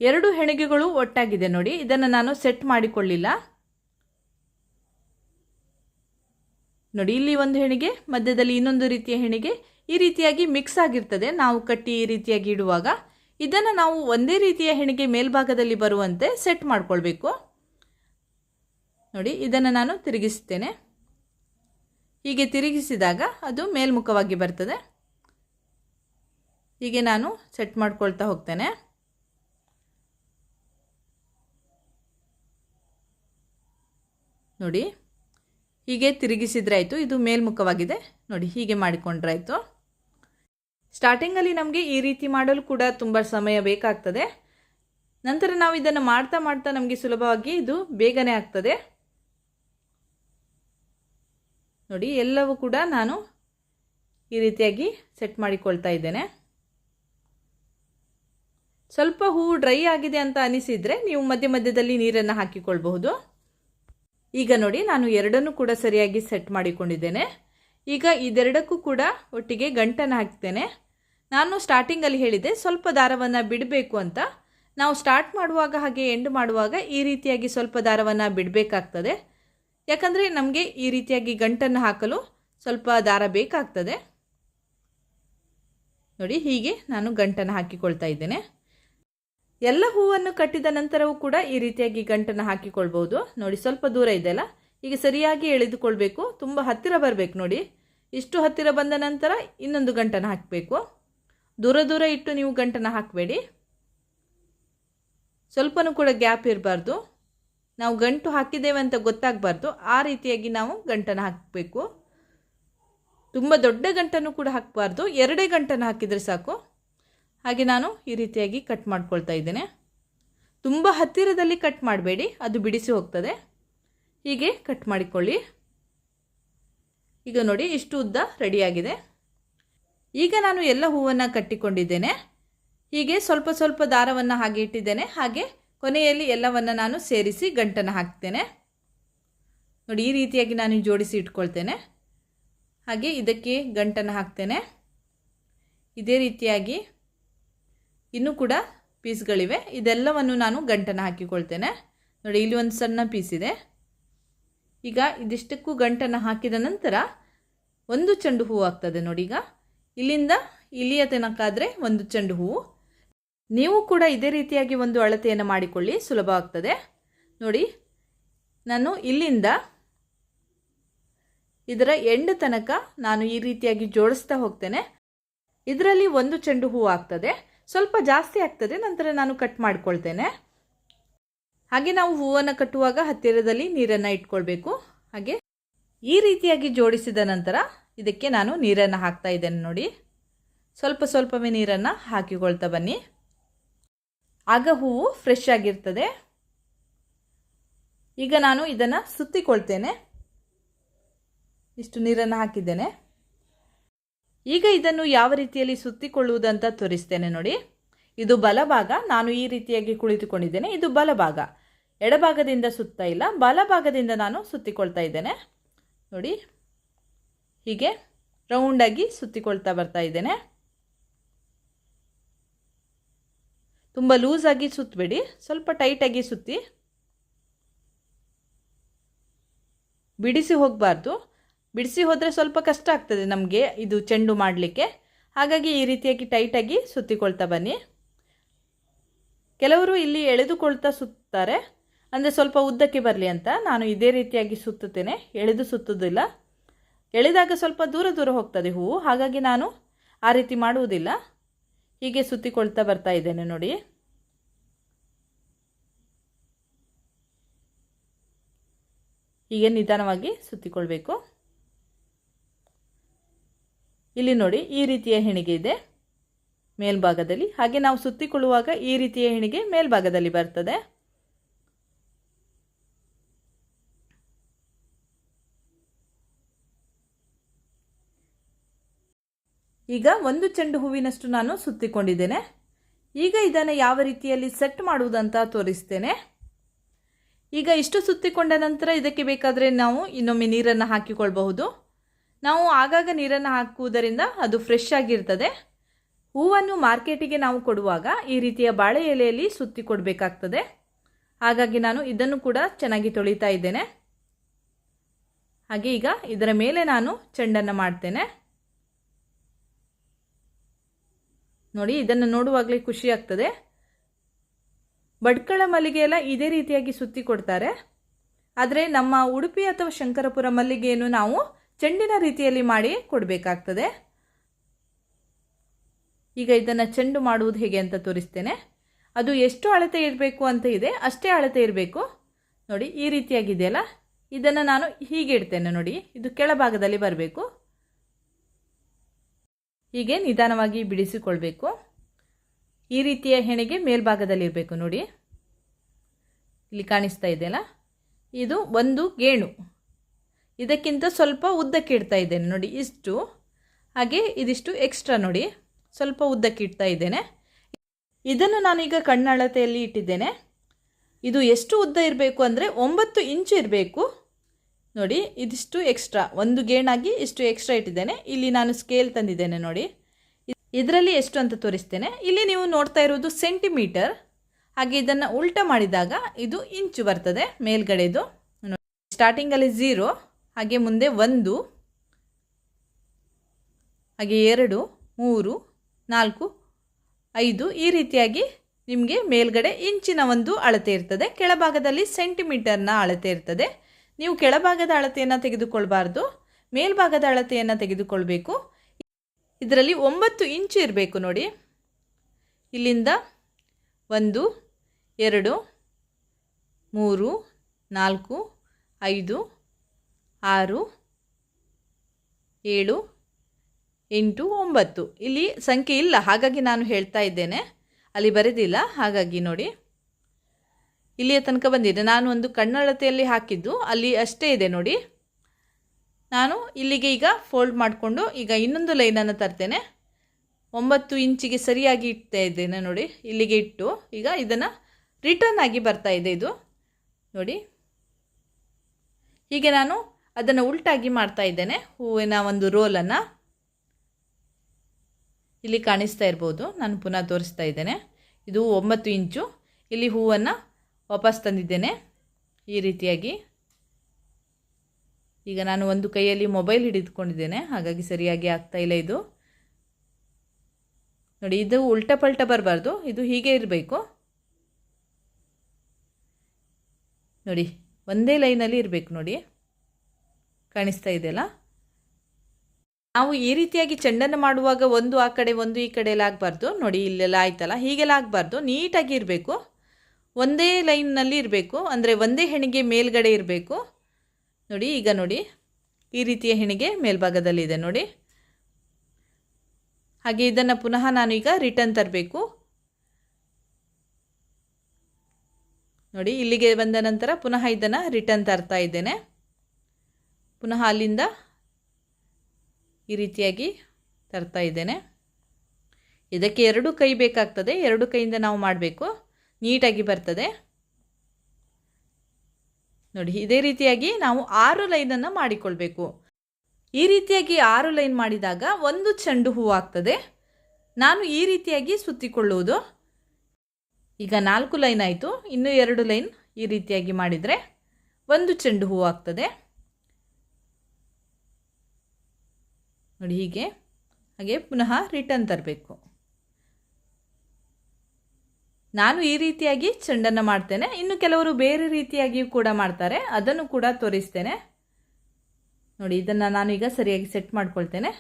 ಎರಡು ಹೆಣಿಗೆಗಳು ಒಟ್ಟಾಗಿದೆ ನೋಡಿ. ಇದನ್ನು ನಾನು ಸೆಟ್ ಮಾಡಿಕೊಳ್ಳಿಲ್ಲ. ನೋಡಿ, ಇಲ್ಲಿ ಒಂದು ಹೆಣಿಗೆ, ಮಧ್ಯದಲ್ಲಿ ಇನ್ನೊಂದು ರೀತಿಯ ಹೆಣಿಗೆ ಈ ರೀತಿಯಾಗಿ ಮಿಕ್ಸ್ ಆಗಿರ್ತದೆ. ನಾವು ಕಟ್ಟಿ ಈ ರೀತಿಯಾಗಿ ಇಡುವಾಗ ಇದನ್ನು ನಾವು ಒಂದೇ ರೀತಿಯ ಹೆಣಿಗೆ ಮೇಲ್ಭಾಗದಲ್ಲಿ ಬರುವಂತೆ ಸೆಟ್ ಮಾಡಿಕೊಳ್ಬೇಕು. ನೋಡಿ, ಇದನ್ನು ನಾನು ತಿರುಗಿಸ್ತೇನೆ. ಹೀಗೆ ತಿರುಗಿಸಿದಾಗ ಅದು ಮೇಲ್ಮುಖವಾಗಿ ಬರ್ತದೆ. ಹೀಗೆ ನಾನು ಸೆಟ್ ಮಾಡ್ಕೊಳ್ತಾ ಹೋಗ್ತೇನೆ. ನೋಡಿ. ಹೀಗೆ ತಿರುಗಿಸಿದ್ರೆ ಆಯಿತು ಇದು ಮೇಲ್ಮುಖವಾಗಿದೆ. ನೋಡಿ, ಹೀಗೆ ಮಾಡಿಕೊಂಡ್ರಾಯಿತು. ಸ್ಟಾರ್ಟಿಂಗಲ್ಲಿ ನಮಗೆ ಈ ರೀತಿ ಮಾಡಲು ಕೂಡ ತುಂಬ ಸಮಯ ಬೇಕಾಗ್ತದೆ. ನಂತರ ನಾವು ಇದನ್ನು ಮಾಡ್ತಾ ಮಾಡ್ತಾ ನಮಗೆ ಸುಲಭವಾಗಿ ಇದು ಬೇಗನೆ ಆಗ್ತದೆ. ನೋಡಿ, ಎಲ್ಲವೂ ಕೂಡ ನಾನು ಈ ರೀತಿಯಾಗಿ ಸೆಟ್ ಮಾಡಿಕೊಳ್ತಾ ಇದ್ದೇನೆ. ಸ್ವಲ್ಪ ಹೂವು ಡ್ರೈ ಆಗಿದೆ ಅಂತ ಅನಿಸಿದರೆ ನೀವು ಮಧ್ಯ ಮಧ್ಯದಲ್ಲಿ ನೀರನ್ನು ಹಾಕಿಕೊಳ್ಬಹುದು. ಈಗ ನೋಡಿ, ನಾನು ಎರಡನ್ನೂ ಕೂಡ ಸರಿಯಾಗಿ ಸೆಟ್ ಮಾಡಿಕೊಂಡಿದ್ದೇನೆ. ಈಗ ಇದೆರಡಕ್ಕೂ ಕೂಡ ಒಟ್ಟಿಗೆ ಗಂಟನ್ನು ಹಾಕ್ತೇನೆ. ನಾನು ಸ್ಟಾರ್ಟಿಂಗಲ್ಲಿ ಹೇಳಿದೆ, ಸ್ವಲ್ಪ ದಾರವನ್ನು ಬಿಡಬೇಕು ಅಂತ. ನಾವು ಸ್ಟಾರ್ಟ್ ಮಾಡುವಾಗ ಹಾಗೆ ಎಂಡ್ ಮಾಡುವಾಗ ಈ ರೀತಿಯಾಗಿ ಸ್ವಲ್ಪ ದಾರವನ್ನು ಬಿಡಬೇಕಾಗ್ತದೆ. ಯಾಕಂದರೆ ನಮಗೆ ಈ ರೀತಿಯಾಗಿ ಗಂಟನ್ನು ಹಾಕಲು ಸ್ವಲ್ಪ ದಾರ ಬೇಕಾಗ್ತದೆ. ನೋಡಿ, ಹೀಗೆ ನಾನು ಗಂಟನ್ನು ಹಾಕಿಕೊಳ್ತಾ ಇದ್ದೇನೆ. ಎಲ್ಲ ಹೂವನ್ನು ಕಟ್ಟಿದ ನಂತರವೂ ಕೂಡ ಈ ರೀತಿಯಾಗಿ ಗಂಟನ್ನು ಹಾಕಿಕೊಳ್ಬೋದು ನೋಡಿ, ಸ್ವಲ್ಪ ದೂರ ಇದೆ ಅಲ್ಲ? ಈಗ ಸರಿಯಾಗಿ ಎಳೆದುಕೊಳ್ಬೇಕು. ತುಂಬ ಹತ್ತಿರ ಬರಬೇಕು ನೋಡಿ. ಇಷ್ಟು ಹತ್ತಿರ ಬಂದ ನಂತರ ಇನ್ನೊಂದು ಗಂಟನ್ನು ಹಾಕಬೇಕು. ದೂರ ದೂರ ಇಟ್ಟು ನೀವು ಗಂಟನ್ನು ಹಾಕಬೇಡಿ. ಸ್ವಲ್ಪನೂ ಕೂಡ ಗ್ಯಾಪ್ ಇರಬಾರ್ದು. ನಾವು ಗಂಟು ಹಾಕಿದ್ದೇವೆ ಅಂತ ಗೊತ್ತಾಗಬಾರ್ದು. ಆ ರೀತಿಯಾಗಿ ನಾವು ಗಂಟನ್ನು ಹಾಕಬೇಕು. ತುಂಬ ದೊಡ್ಡ ಗಂಟನ್ನು ಕೂಡ ಹಾಕಬಾರ್ದು. ಎರಡೇ ಗಂಟನ್ನು ಹಾಕಿದರೆ ಸಾಕು. ಹಾಗೆ ನಾನು ಈ ರೀತಿಯಾಗಿ ಕಟ್ ಮಾಡ್ಕೊಳ್ತಾ ಇದ್ದೇನೆ. ತುಂಬ ಹತ್ತಿರದಲ್ಲಿ ಕಟ್ ಮಾಡಬೇಡಿ, ಅದು ಬಿಡಿಸಿ ಹೋಗ್ತದೆ. ಹೀಗೆ ಕಟ್ ಮಾಡಿಕೊಳ್ಳಿ. ಈಗ ನೋಡಿ, ಇಷ್ಟು ಉದ್ದ ರೆಡಿಯಾಗಿದೆ. ಈಗ ನಾನು ಎಲ್ಲ ಹೂವನ್ನು ಕಟ್ಟಿಕೊಂಡಿದ್ದೇನೆ. ಹೀಗೆ ಸ್ವಲ್ಪ ಸ್ವಲ್ಪ ದಾರವನ್ನು ಹಾಗೆ ಇಟ್ಟಿದ್ದೇನೆ. ಹಾಗೆ ಕೊನೆಯಲ್ಲಿ ಎಲ್ಲವನ್ನು ನಾನು ಸೇರಿಸಿ ಗಂಟನ್ನು ಹಾಕ್ತೇನೆ. ನೋಡಿ, ಈ ರೀತಿಯಾಗಿ ನಾನು ಜೋಡಿಸಿ ಇಟ್ಕೊಳ್ತೇನೆ. ಹಾಗೆ ಇದಕ್ಕೆ ಗಂಟನ್ನು ಹಾಕ್ತೇನೆ. ಇದೇ ರೀತಿಯಾಗಿ ಇನ್ನೂ ಕೂಡ ಪೀಸ್ಗಳಿವೆ. ಇದೆಲ್ಲವನ್ನು ನಾನು ಗಂಟನ್ನು ಹಾಕಿಕೊಳ್ತೇನೆ. ನೋಡಿ, ಇಲ್ಲಿ ಒಂದು ಸಣ್ಣ ಪೀಸ್ ಇದೆ. ಈಗ ಇದಿಷ್ಟಕ್ಕೂ ಗಂಟನ್ನು ಹಾಕಿದ ನಂತರ ಒಂದು ಚೆಂಡು ಹೂವು ಆಗ್ತದೆ ನೋಡಿ ಈಗ. ಇಲ್ಲಿಂದ ಇಲ್ಲಿಯ ತನಕಾದರೆ ಒಂದು ಚೆಂಡು ಹೂವು. ನೀವು ಕೂಡ ಇದೇ ರೀತಿಯಾಗಿ ಒಂದು ಅಳತೆಯನ್ನು ಮಾಡಿಕೊಳ್ಳಿ, ಸುಲಭ ಆಗ್ತದೆ. ನೋಡಿ, ನಾನು ಇಲ್ಲಿಂದ ಇದರ ಎಂಡ್ ತನಕ ನಾನು ಈ ರೀತಿಯಾಗಿ ಜೋಡಿಸ್ತಾ ಹೋಗ್ತೇನೆ. ಇದರಲ್ಲಿ ಒಂದು ಚೆಂಡು ಹೂವು ಆಗ್ತದೆ. ಸ್ವಲ್ಪ ಜಾಸ್ತಿ ಆಗ್ತದೆ, ನಂತರ ನಾನು ಕಟ್ ಮಾಡ್ಕೊಳ್ತೇನೆ. ಹಾಗೆ ನಾವು ಹೂವನ್ನು ಕಟ್ಟುವಾಗ ಹತ್ತಿರದಲ್ಲಿ ನೀರನ್ನು ಇಟ್ಕೊಳ್ಬೇಕು. ಹಾಗೆ ಈ ರೀತಿಯಾಗಿ ಜೋಡಿಸಿದ ನಂತರ ಇದಕ್ಕೆ ನಾನು ನೀರನ್ನು ಹಾಕ್ತಾ ಇದ್ದೇನೆ ನೋಡಿ. ಸ್ವಲ್ಪ ಸ್ವಲ್ಪವೇ ನೀರನ್ನು ಹಾಕಿಕೊಳ್ತಾ ಬನ್ನಿ. ಆಗ ಹೂವು ಫ್ರೆಶ್ ಆಗಿರ್ತದೆ. ಈಗ ನಾನು ಇದನ್ನು ಸುತ್ತಿಕೊಳ್ತೇನೆ. ಇಷ್ಟು ನೀರನ್ನು ಹಾಕಿದ್ದೇನೆ. ಈಗ ಇದನ್ನು ಯಾವ ರೀತಿಯಲ್ಲಿ ಸುತ್ತಿಕೊಳ್ಳುವುದಂತ ತೋರಿಸ್ತೇನೆ ನೋಡಿ. ಇದು ಬಲಭಾಗ, ನಾನು ಈ ರೀತಿಯಾಗಿ ಕುಳಿತುಕೊಂಡಿದ್ದೇನೆ, ಇದು ಬಲಭಾಗ. ಎಡಭಾಗದಿಂದ ಸುತ್ತ ಇಲ್ಲ, ಬಲಭಾಗದಿಂದ ನಾನು ಸುತ್ತಿಕೊಳ್ತಾ ಇದ್ದೇನೆ. ನೋಡಿ, ಹೀಗೆ ರೌಂಡಾಗಿ ಸುತ್ತಿಕೊಳ್ತಾ ಬರ್ತಾ ಇದ್ದೇನೆ. ತುಂಬ ಲೂಸಾಗಿ ಸುತ್ತಬೇಡಿ ಸ್ವಲ್ಪ ಟೈಟಾಗಿ ಸುತ್ತಿ. ಬಿಡಿಸಿ ಹೋಗಬಾರ್ದು. ಬಿಡಿಸಿ ಹೋದರೆ ಸ್ವಲ್ಪ ಕಷ್ಟ ಆಗ್ತದೆ ನಮಗೆ ಇದು ಚೆಂಡು ಮಾಡಲಿಕ್ಕೆ. ಹಾಗಾಗಿ ಈ ರೀತಿಯಾಗಿ ಟೈಟಾಗಿ ಸುತ್ತಿಕೊಳ್ತಾ ಬನ್ನಿ. ಕೆಲವರು ಇಲ್ಲಿ ಎಳೆದುಕೊಳ್ತಾ ಸುತ್ತಾರೆ. ಅಂದರೆ ಸ್ವಲ್ಪ ಉದ್ದಕ್ಕೆ ಬರಲಿ ಅಂತ ನಾನು ಇದೇ ರೀತಿಯಾಗಿ ಸುತ್ತುತ್ತೇನೆ. ಎಳೆದು ಸುತ್ತುವುದಿಲ್ಲ. ಎಳೆದಾಗ ಸ್ವಲ್ಪ ದೂರ ದೂರ ಹೋಗ್ತದೆ ಹೂವು. ಹಾಗಾಗಿ ನಾನು ಆ ರೀತಿ ಮಾಡುವುದಿಲ್ಲ. ಹೀಗೆ ಸುತ್ತಿಕೊಳ್ತಾ ಬರ್ತಾ ಇದ್ದೇನೆ ನೋಡಿ. ಹೀಗೆ ನಿಧಾನವಾಗಿ ಸುತ್ತಿಕೊಳ್ಬೇಕು. ಇಲ್ಲಿ ನೋಡಿ ಈ ರೀತಿಯ ಹೆಣಿಗೆ ಇದೆ ಮೇಲ್ಭಾಗದಲ್ಲಿ. ಹಾಗೆ ನಾವು ಸುತ್ತಿಕೊಳ್ಳುವಾಗ ಈ ರೀತಿಯ ಹೆಣಿಗೆ ಮೇಲ್ಭಾಗದಲ್ಲಿ ಬರ್ತದೆ. ಈಗ ಒಂದು ಚೆಂಡು ಹೂವಿನಷ್ಟು ನಾನು ಸುತ್ತಿಕೊಂಡಿದ್ದೇನೆ. ಈಗ ಇದನ್ನು ಯಾವ ರೀತಿಯಲ್ಲಿ ಸೆಟ್ ಮಾಡುವುದಂತ ತೋರಿಸ್ತೇನೆ. ಈಗ ಇಷ್ಟು ಸುತ್ತಿಕೊಂಡ ನಂತರ ಇದಕ್ಕೆ ಬೇಕಾದರೆ ನಾವು ಇನ್ನೊಮ್ಮೆ ನೀರನ್ನು ಹಾಕಿಕೊಳ್ಬಹುದು. ನಾವು ಆಗಾಗ ನೀರನ್ನು ಹಾಕುವುದರಿಂದ ಅದು ಫ್ರೆಶ್ ಆಗಿರ್ತದೆ. ಹೂವನ್ನು ಮಾರ್ಕೆಟಿಗೆ ನಾವು ಕೊಡುವಾಗ ಈ ರೀತಿಯ ಬಾಳೆ ಎಲೆಯಲ್ಲಿ ಸುತ್ತಿ ಕೊಡಬೇಕಾಗ್ತದೆ. ಹಾಗಾಗಿ ನಾನು ಇದನ್ನು ಕೂಡ ಚೆನ್ನಾಗಿ ತೊಳಿತಾ ಇದ್ದೇನೆ. ಹಾಗೆ ಈಗ ಇದರ ಮೇಲೆ ನಾನು ಚೆಂಡನ್ನು ಮಾಡ್ತೇನೆ. ನೋಡಿ, ಇದನ್ನು ನೋಡುವಾಗಲೇ ಖುಷಿ ಆಗ್ತದೆ. ಬಡ್ಕಳ ಮಲ್ಲಿಗೆ ಇದೇ ರೀತಿಯಾಗಿ ಸುತ್ತಿ ಕೊಡ್ತಾರೆ. ಆದರೆ ನಮ್ಮ ಉಡುಪಿ ಅಥವಾ ಶಂಕರಪುರ ಮಲ್ಲಿಗೆಯನ್ನು ನಾವು ಚೆಂಡಿನ ರೀತಿಯಲ್ಲಿ ಮಾಡಿ ಕೊಡಬೇಕಾಗ್ತದೆ. ಈಗ ಇದನ್ನು ಚೆಂಡು ಮಾಡುವುದು ಹೇಗೆ ಅಂತ ತೋರಿಸ್ತೇನೆ. ಅದು ಎಷ್ಟು ಅಳತೆ ಇರಬೇಕು ಅಂತ ಇದೆ, ಅಷ್ಟೇ ಅಳತೆ ಇರಬೇಕು. ನೋಡಿ, ಈ ರೀತಿಯಾಗಿದೆಯಲ್ಲ? ಇದನ್ನು ನಾನು ಹೀಗೆ ಇಡ್ತೇನೆ ನೋಡಿ, ಇದು ಕೆಳಭಾಗದಲ್ಲಿ ಬರಬೇಕು. ಹೀಗೆ ನಿಧಾನವಾಗಿ ಬಿಡಿಸಿಕೊಳ್ಬೇಕು. ಈ ರೀತಿಯ ಹೆಣೆಗೆ ಮೇಲ್ಭಾಗದಲ್ಲಿರಬೇಕು ನೋಡಿ. ಇಲ್ಲಿ ಕಾಣಿಸ್ತಾ ಇದೆಯಲ್ಲ? ಇದು ಒಂದು ಗೇಣು. ಇದಕ್ಕಿಂತ ಸ್ವಲ್ಪ ಉದ್ದಕ್ಕೆ ಇಡ್ತಾ ಇದ್ದೇನೆ. ನೋಡಿ, ಇಷ್ಟು. ಹಾಗೆ ಇದಿಷ್ಟು ಎಕ್ಸ್ಟ್ರಾ ನೋಡಿ. ಸ್ವಲ್ಪ ಉದ್ದಕ್ಕೆ ಇಡ್ತಾ ಇದ್ದೇನೆ. ಇದನ್ನು ನಾನೀಗ ಕಣ್ಣಳತೆಯಲ್ಲಿ ಇಟ್ಟಿದ್ದೇನೆ. ಇದು ಎಷ್ಟು ಉದ್ದ ಇರಬೇಕು ಅಂದರೆ ಒಂಬತ್ತು ಇಂಚು ಇರಬೇಕು. ನೋಡಿ, ಇದಿಷ್ಟು ಎಕ್ಸ್ಟ್ರಾ ಒಂದು ಗೇಣಾಗಿ ಇಷ್ಟು ಎಕ್ಸ್ಟ್ರಾ ಇಟ್ಟಿದ್ದೇನೆ. ಇಲ್ಲಿ ನಾನು ಸ್ಕೇಲ್ ತಂದಿದ್ದೇನೆ ನೋಡಿ. ಇದರಲ್ಲಿ ಎಷ್ಟು ಅಂತ ತೋರಿಸ್ತೇನೆ. ಇಲ್ಲಿ ನೀವು ನೋಡ್ತಾ ಇರೋದು ಸೆಂಟಿಮೀಟರ್ ಹಾಗೆ ಇದನ್ನು ಉಲ್ಟ ಮಾಡಿದಾಗ ಇದು ಇಂಚು ಬರ್ತದೆ ಮೇಲ್ಗಡೆದು. ಸ್ಟಾರ್ಟಿಂಗಲ್ಲಿ ಝೀರೋ ಹಾಗೆ ಮುಂದೆ ಒಂದು, ಹಾಗೆ ಎರಡು, ಮೂರು, ನಾಲ್ಕು, ಐದು ಈ ರೀತಿಯಾಗಿ ನಿಮಗೆ ಮೇಲ್ಗಡೆ ಇಂಚಿನ ಒಂದು ಅಳತೆ ಇರ್ತದೆ. ಕೆಳಭಾಗದಲ್ಲಿ ಸೆಂಟಿಮೀಟರ್ನ ಅಳತೆ ಇರ್ತದೆ. ನೀವು ಕೆಳಭಾಗದ ಅಳತೆಯನ್ನು ತೆಗೆದುಕೊಳ್ಬಾರ್ದು. ಮೇಲ್ಭಾಗದ ಅಳತೆಯನ್ನು ತೆಗೆದುಕೊಳ್ಬೇಕು. ಇದರಲ್ಲಿ ಒಂಬತ್ತು ಇಂಚು ಇರಬೇಕು ನೋಡಿ. ಇಲ್ಲಿಂದ ಒಂದು, ಎರಡು, ಮೂರು, ನಾಲ್ಕು, ಐದು ಆರು, ಏಳು, ಎಂಟು, ಒಂಬತ್ತು. ಇಲ್ಲಿ ಸಂಖ್ಯೆ ಇಲ್ಲ. ಹಾಗಾಗಿ ನಾನು ಹೇಳ್ತಾ ಇದ್ದೇನೆ. ಅಲ್ಲಿ ಬರೆದಿಲ್ಲ. ಹಾಗಾಗಿ ನೋಡಿ. ಇಲ್ಲಿಯ ತನಕ ಬಂದಿದೆ. ನಾನು ಒಂದು ಕಣ್ಣಳತೆಯಲ್ಲಿ ಹಾಕಿದ್ದು. ಅಲ್ಲಿ ಅಷ್ಟೇ ಇದೆ ನೋಡಿ. ನಾನು ಇಲ್ಲಿಗೆ ಈಗ ಫೋಲ್ಡ್ ಮಾಡಿಕೊಂಡು ಈಗ ಇನ್ನೊಂದು ಲೈನನ್ನು ತರ್ತೇನೆ. ಒಂಬತ್ತು ಇಂಚಿಗೆ ಸರಿಯಾಗಿ ಇಡ್ತಾ ಇದ್ದೇನೆ ನೋಡಿ. ಇಲ್ಲಿಗೆ ಇಟ್ಟು ಈಗ ಇದನ್ನು ರಿಟರ್ನ್ ಆಗಿ ಬರ್ತಾ ಇದೆ ಇದು. ನೋಡಿ. ಹೀಗೆ ನಾನು ಅದನ್ನು ಉಲ್ಟಾಗಿ ಮಾಡ್ತಾ ಇದ್ದೇನೆ. ಹೂವಿನ ಒಂದು ರೋಲನ್ನು ಇಲ್ಲಿ ಕಾಣಿಸ್ತಾ ಇರ್ಬೋದು. ನಾನು ಪುನಃ ತೋರಿಸ್ತಾ ಇದ್ದೇನೆ. ಇದು ಒಂಬತ್ತು ಇಂಚು. ಇಲ್ಲಿ ಹೂವನ್ನು ವಾಪಸ್ ತಂದಿದ್ದೇನೆ. ಈ ರೀತಿಯಾಗಿ. ಈಗ ನಾನು ಒಂದು ಕೈಯಲ್ಲಿ ಮೊಬೈಲ್ ಹಿಡಿದುಕೊಂಡಿದ್ದೇನೆ. ಹಾಗಾಗಿ ಸರಿಯಾಗಿ ಆಗ್ತಾ ಇಲ್ಲ ಇದು. ನೋಡಿ, ಇದು ಉಲ್ಟ ಪಲ್ಟ ಬರಬಾರ್ದು. ಇದು ಹೀಗೆ ಇರಬೇಕು. ನೋಡಿ, ಒಂದೇ ಲೈನಲ್ಲಿ ಇರಬೇಕು ನೋಡಿ. ಕಾಣಿಸ್ತಾ ಇದೆಯಲ್ಲ? ನಾವು ಈ ರೀತಿಯಾಗಿ ಚೆಂಡನ್ನು ಮಾಡುವಾಗ ಒಂದು ಆ ಕಡೆ, ಒಂದು ಈ ಕಡೆ ಆಗಬಾರ್ದು ನೋಡಿ, ಇಲ್ಲೆಲ್ಲ ಆಯ್ತಲ್ಲ? ಹೀಗೆಲ್ಲ ಆಗಬಾರ್ದು. ನೀಟಾಗಿ ಇರಬೇಕು. ಒಂದೇ ಲೈನ್ನಲ್ಲಿ ಇರಬೇಕು. ಅಂದರೆ ಒಂದೇ ಹೆಣಿಗೆ ಮೇಲ್ಗಡೆ ಇರಬೇಕು. ನೋಡಿ, ಈಗ ನೋಡಿ. ಈ ರೀತಿಯ ಹೆಣಿಗೆ ಮೇಲ್ಭಾಗದಲ್ಲಿದೆ ನೋಡಿ. ಹಾಗೆ ಇದನ್ನು ಪುನಃ ನಾನು ಈಗ ರಿಟರ್ನ್ ತರಬೇಕು. ನೋಡಿ, ಇಲ್ಲಿಗೆ ಬಂದ ನಂತರ ಪುನಃ ಇದನ್ನು ರಿಟರ್ನ್ ತರ್ತಾ ಇದ್ದೇನೆ. ಪುನಃ ಅಲ್ಲಿಂದ ಈ ರೀತಿಯಾಗಿ ತರ್ತಾ ಇದ್ದೇನೆ. ಇದಕ್ಕೆ ಎರಡು ಕೈ ಬೇಕಾಗ್ತದೆ. ಎರಡು ಕೈಯಿಂದ ನಾವು ಮಾಡಬೇಕು. ನೀಟಾಗಿ ಬರ್ತದೆ. ನೋಡಿ, ಇದೇ ರೀತಿಯಾಗಿ ನಾವು ಆರು ಲೈನನ್ನು ಮಾಡಿಕೊಳ್ಬೇಕು. ಈ ರೀತಿಯಾಗಿ ಆರು ಲೈನ್ ಮಾಡಿದಾಗ ಒಂದು ಚೆಂಡು ಹೂವು ಆಗ್ತದೆ. ನಾನು ಈ ರೀತಿಯಾಗಿ ಸುತ್ತಿಕೊಳ್ಳುವುದು. ಈಗ ನಾಲ್ಕು ಲೈನ್ ಆಯಿತು. ಇನ್ನೂ ಎರಡು ಲೈನ್ ಈ ರೀತಿಯಾಗಿ ಮಾಡಿದರೆ ಒಂದು ಚೆಂಡು ಹೂವು ಆಗ್ತದೆ. ನೋಡಿ ಹೀಗೆ. ಹಾಗೆ ಪುನಃ ರಿಟರ್ನ್ ತರಬೇಕು. ನಾನು ಈ ರೀತಿಯಾಗಿ ಚೆಂಡನ್ನು ಮಾಡ್ತೇನೆ. ಇನ್ನು ಕೆಲವರು ಬೇರೆ ರೀತಿಯಾಗಿಯೂ ಕೂಡ ಮಾಡ್ತಾರೆ. ಅದನ್ನು ಕೂಡ ತೋರಿಸ್ತೇನೆ. ನೋಡಿ, ಇದನ್ನು ನಾನು ಈಗ ಸರಿಯಾಗಿ ಸೆಟ್ ಮಾಡ್ಕೊಳ್ತೇನೆ.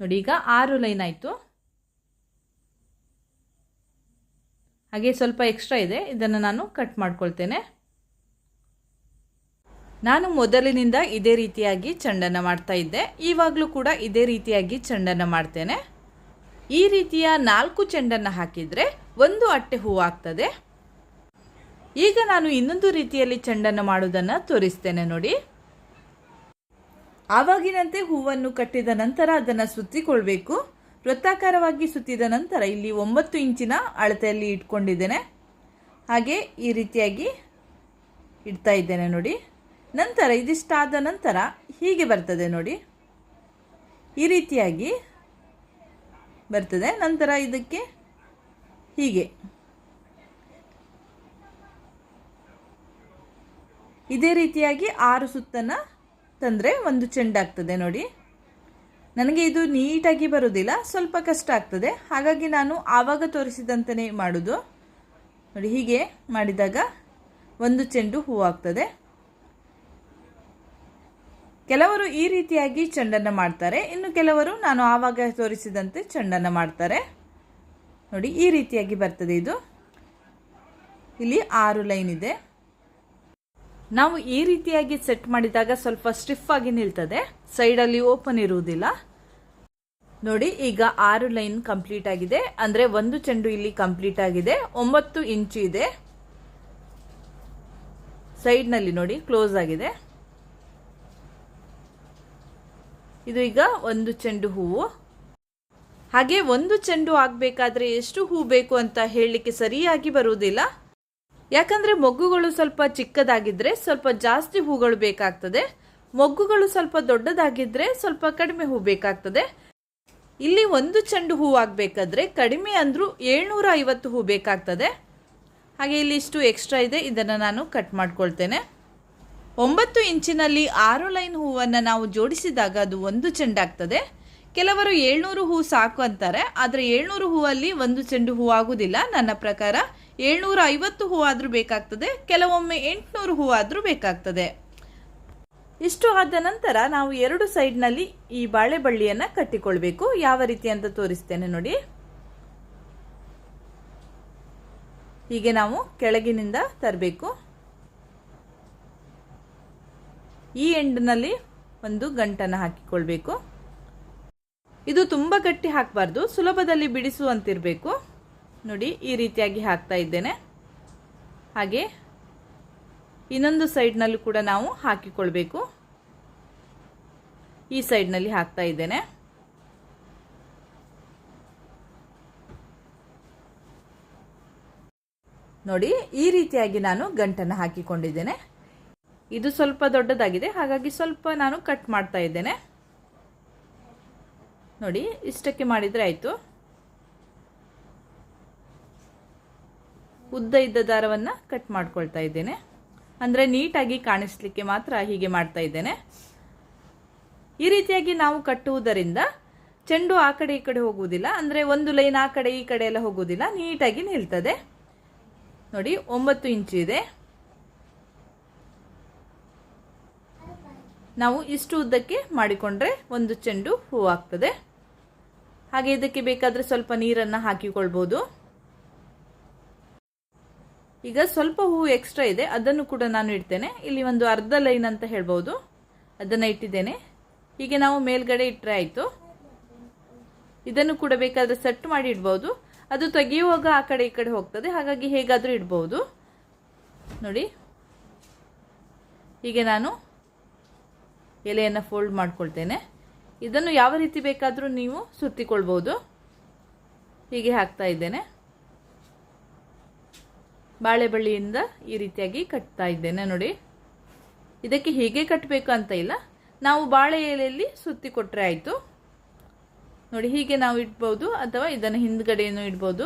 ನೋಡಿ, ಈಗ ಆರು ಲೈನ್ ಆಯಿತು. ಹಾಗೆ ಸ್ವಲ್ಪ ಎಕ್ಸ್ಟ್ರಾ ಇದೆ. ಇದನ್ನು ನಾನು ಕಟ್ ಮಾಡ್ಕೊಳ್ತೇನೆ. ನಾನು ಮೊದಲಿನಿಂದ ಇದೇ ರೀತಿಯಾಗಿ ಚೆಂಡನ್ನು ಮಾಡ್ತಾ ಇದ್ದೆ. ಇವಾಗಲೂ ಕೂಡ ಇದೇ ರೀತಿಯಾಗಿ ಚೆಂಡನ್ನು ಮಾಡ್ತೇನೆ. ಈ ರೀತಿಯ ನಾಲ್ಕು ಚೆಂಡನ್ನು ಹಾಕಿದರೆ ಒಂದು ಅಟ್ಟೆ ಹೂವು ಆಗ್ತದೆ. ಈಗ ನಾನು ಇನ್ನೊಂದು ರೀತಿಯಲ್ಲಿ ಚೆಂಡನ್ನು ಮಾಡುವುದನ್ನು ತೋರಿಸ್ತೇನೆ ನೋಡಿ. ಆವಾಗಿನಂತೆ ಹೂವನ್ನು ಕಟ್ಟಿದ ನಂತರ ಅದನ್ನು ಸುತ್ತಿಕೊಳ್ಬೇಕು. ವೃತ್ತಾಕಾರವಾಗಿ ಸುತ್ತಿದ ನಂತರ ಇಲ್ಲಿ ಒಂಬತ್ತು ಇಂಚಿನ ಅಳತೆಯಲ್ಲಿ ಇಟ್ಕೊಂಡಿದ್ದೇನೆ. ಹಾಗೆ ಈ ರೀತಿಯಾಗಿ ಇಡ್ತಾ ಇದ್ದೇನೆ ನೋಡಿ. ನಂತರ, ಇದಿಷ್ಟಾದ ನಂತರ ಹೀಗೆ ಬರ್ತದೆ ನೋಡಿ. ಈ ರೀತಿಯಾಗಿ ಬರ್ತದೆ. ನಂತರ ಇದಕ್ಕೆ ಹೀಗೆ. ಇದೇ ರೀತಿಯಾಗಿ ಆರು ಸುತ್ತನ್ನು ತಂದರೆ ಒಂದು ಚೆಂಡಾಗ್ತದೆ ನೋಡಿ. ನನಗೆ ಇದು ನೀಟಾಗಿ ಬರೋದಿಲ್ಲ, ಸ್ವಲ್ಪ ಕಷ್ಟ ಆಗ್ತದೆ. ಹಾಗಾಗಿ ನಾನು ಆವಾಗ ತೋರಿಸಿದಂತನೇ ಮಾಡೋದು. ನೋಡಿ, ಹೀಗೆ ಮಾಡಿದಾಗ ಒಂದು ಚೆಂಡು ಹೂವಾಗ್ತದೆ. ಕೆಲವರು ಈ ರೀತಿಯಾಗಿ ಚೆಂಡನ್ನು ಮಾಡ್ತಾರೆ. ಇನ್ನು ಕೆಲವರು ನಾನು ಆವಾಗ ತೋರಿಸಿದಂತೆ ಚೆಂಡನ್ನು ಮಾಡ್ತಾರೆ. ನೋಡಿ, ಈ ರೀತಿಯಾಗಿ ಬರ್ತದೆ ಇದು. ಇಲ್ಲಿ ಆರು ಲೈನ್ ಇದೆ. ನಾವು ಈ ರೀತಿಯಾಗಿ ಸೆಟ್ ಮಾಡಿದಾಗ ಸ್ವಲ್ಪ ಸ್ಟಿಫ್ ಆಗಿ ನಿಲ್ತದೆ. ಸೈಡಲ್ಲಿ ಓಪನ್ ಇರುವುದಿಲ್ಲ. ನೋಡಿ, ಈಗ ಆರು ಲೈನ್ ಕಂಪ್ಲೀಟ್ ಆಗಿದೆ. ಅಂದರೆ ಒಂದು ಚೆಂಡು ಇಲ್ಲಿ ಕಂಪ್ಲೀಟ್ ಆಗಿದೆ. ಒಂಬತ್ತು ಇಂಚು ಇದೆ. ಸೈಡ್ನಲ್ಲಿ ನೋಡಿ, ಕ್ಲೋಸ್ ಆಗಿದೆ. ಇದು ಈಗ ಒಂದು ಚೆಂಡು ಹೂವು. ಹಾಗೆ ಒಂದು ಚೆಂಡು ಆಗಬೇಕಾದ್ರೆ ಎಷ್ಟು ಹೂ ಬೇಕು ಅಂತ ಹೇಳಲಿಕ್ಕೆ ಸರಿಯಾಗಿ ಬರುವುದಿಲ್ಲ. ಯಾಕಂದರೆ ಮೊಗ್ಗುಗಳು ಸ್ವಲ್ಪ ಚಿಕ್ಕದಾಗಿದ್ದರೆ ಸ್ವಲ್ಪ ಜಾಸ್ತಿ ಹೂಗಳು ಬೇಕಾಗ್ತದೆ. ಮೊಗ್ಗುಗಳು ಸ್ವಲ್ಪ ದೊಡ್ಡದಾಗಿದ್ದರೆ ಸ್ವಲ್ಪ ಕಡಿಮೆ ಹೂ ಬೇಕಾಗ್ತದೆ. ಇಲ್ಲಿ ಒಂದು ಚೆಂಡು ಹೂ ಆಗಬೇಕಾದ್ರೆ ಕಡಿಮೆ ಅಂದರೂ ಏಳ್ನೂರ ಐವತ್ತು ಹೂ ಬೇಕಾಗ್ತದೆ. ಹಾಗೆ ಇಲ್ಲಿ ಇಷ್ಟು ಎಕ್ಸ್ಟ್ರಾ ಇದೆ. ಇದನ್ನು ನಾನು ಕಟ್ ಮಾಡ್ಕೊಳ್ತೇನೆ. ಒಂಬತ್ತು ಇಂಚಿನಲ್ಲಿ ಆರು ಲೈನ್ ಹೂವನ್ನು ನಾವು ಜೋಡಿಸಿದಾಗ ಅದು ಒಂದು ಚೆಂಡಾಗ್ತದೆ. ಕೆಲವರು ಏಳ್ನೂರು ಹೂ ಸಾಕು ಅಂತಾರೆ, ಆದರೆ ಏಳ್ನೂರು ಹೂವಲ್ಲಿ ಒಂದು ಚೆಂಡು ಹೂ ಆಗುವುದಿಲ್ಲ ನನ್ನ ಪ್ರಕಾರ ಏಳ್ನೂರ ಐವತ್ತು ಹೂ ಆದರೂ ಬೇಕಾಗ್ತದೆ, ಕೆಲವೊಮ್ಮೆ ಎಂಟುನೂರು ಹೂ ಆದರೂ ಬೇಕಾಗ್ತದೆ. ಇಷ್ಟು ಆದ ನಂತರ ನಾವು ಎರಡು ಸೈಡ್ನಲ್ಲಿ ಈ ಬಾಳೆ ಬಳ್ಳಿಯನ್ನು ಕಟ್ಟಿಕೊಳ್ಬೇಕು. ಯಾವ ರೀತಿ ಅಂತ ತೋರಿಸ್ತೇನೆ ನೋಡಿ. ಹೀಗೆ ನಾವು ಕೆಳಗಿನಿಂದ ತರಬೇಕು. ಈ ಎಂಡ್ನಲ್ಲಿ ಒಂದು ಗಂಟನ್ನು ಹಾಕಿಕೊಳ್ಬೇಕು. ಇದು ತುಂಬ ಗಟ್ಟಿ ಹಾಕಬಾರ್ದು, ಸುಲಭದಲ್ಲಿ ಬಿಡಿಸುವಂತಿರಬೇಕು. ನೋಡಿ, ಈ ರೀತಿಯಾಗಿ ಹಾಕ್ತಾ ಇದ್ದೇನೆ. ಹಾಗೆ ಇನ್ನೊಂದು ಸೈಡ್ನಲ್ಲೂ ಕೂಡ ನಾವು ಹಾಕಿಕೊಳ್ಬೇಕು. ಈ ಸೈಡ್ನಲ್ಲಿ ಹಾಕ್ತಾ ಇದ್ದೇನೆ. ನೋಡಿ, ಈ ರೀತಿಯಾಗಿ ನಾನು ಗಂಟನ್ನು ಹಾಕಿಕೊಂಡಿದ್ದೇನೆ. ಇದು ಸ್ವಲ್ಪ ದೊಡ್ಡದಾಗಿದೆ. ಹಾಗಾಗಿ ಸ್ವಲ್ಪ ನಾನು ಕಟ್ ಮಾಡ್ತಾ ಇದ್ದೇನೆ. ನೋಡಿ, ಇಷ್ಟಕ್ಕೆ ಮಾಡಿದರೆ ಆಯಿತು. ಉದ್ದ ಇದ್ದ ದಾರವನ್ನು ಕಟ್ ಮಾಡ್ಕೊಳ್ತಾ ಇದ್ದೇನೆ. ಅಂದರೆ ನೀಟಾಗಿ ಕಾಣಿಸ್ಲಿಕ್ಕೆ ಮಾತ್ರ ಹೀಗೆ ಮಾಡ್ತಾ ಇದ್ದೇನೆ. ಈ ರೀತಿಯಾಗಿ ನಾವು ಕಟ್ಟುವುದರಿಂದ ಚೆಂಡು ಆ ಕಡೆ ಈ ಕಡೆ ಹೋಗುವುದಿಲ್ಲ. ಅಂದರೆ ಒಂದು ಲೈನ್ ಆ ಕಡೆ ಈ ಕಡೆ ಎಲ್ಲ ಹೋಗುವುದಿಲ್ಲ. ನೀಟಾಗಿ ನಿಲ್ತದೆ. ನೋಡಿ, ಒಂಬತ್ತು ಇಂಚು ಇದೆ. ನಾವು ಇಷ್ಟು ಉದ್ದಕ್ಕೆ ಮಾಡಿಕೊಂಡ್ರೆ ಒಂದು ಚೆಂಡು ಹೂ ಆಗ್ತದೆ. ಹಾಗೆ ಇದಕ್ಕೆ ಬೇಕಾದರೆ ಸ್ವಲ್ಪ ನೀರನ್ನು ಹಾಕಿಕೊಳ್ಬೋದು. ಈಗ ಸ್ವಲ್ಪ ಹೂ ಎಕ್ಸ್ಟ್ರಾ ಇದೆ, ಅದನ್ನು ಕೂಡ ನಾನು ಇಡ್ತೇನೆ. ಇಲ್ಲಿ ಒಂದು ಅರ್ಧ ಲೈನ್ ಅಂತ ಹೇಳ್ಬೋದು. ಅದನ್ನು ಇಟ್ಟಿದ್ದೇನೆ. ಹೀಗೆ ನಾವು ಮೇಲ್ಗಡೆ ಇಟ್ಟರೆ ಆಯಿತು. ಇದನ್ನು ಕೂಡ ಬೇಕಾದರೆ ಸೆಟ್ ಮಾಡಿ ಇಡ್ಬೋದು. ಅದು ತೆಗೆಯುವಾಗ ಆ ಕಡೆ ಈ ಕಡೆ ಹೋಗ್ತದೆ, ಹಾಗಾಗಿ ಹೇಗಾದರೂ ಇಡ್ಬೋದು. ನೋಡಿ. ಹೀಗೆ ನಾನು ಎಲೆಯನ್ನು ಫೋಲ್ಡ್ ಮಾಡ್ಕೊಳ್ತೇನೆ. ಇದನ್ನು ಯಾವ ರೀತಿ ಬೇಕಾದರೂ ನೀವು ಸುತ್ತಿಕೊಳ್ಬೋದು. ಹೀಗೆ ಹಾಕ್ತಾ ಇದ್ದೇನೆ. ಬಾಳೆ ಬಳ್ಳಿಯಿಂದ ಈ ರೀತಿಯಾಗಿ ಕಟ್ತಾ ಇದ್ದೇನೆ ನೋಡಿ. ಇದಕ್ಕೆ ಹೀಗೆ ಕಟ್ಟಬೇಕು ಅಂತ ಇಲ್ಲ. ನಾವು ಬಾಳೆ ಎಲೆಯಲ್ಲಿ ಸುತ್ತಿ ಕೊಟ್ಟರೆ ಆಯಿತು. ನೋಡಿ, ಹೀಗೆ ನಾವು ಇಡ್ಬೋದು ಅಥವಾ ಇದನ್ನು ಹಿಂದ್ಗಡೆಯನ್ನು ಇಡ್ಬೋದು.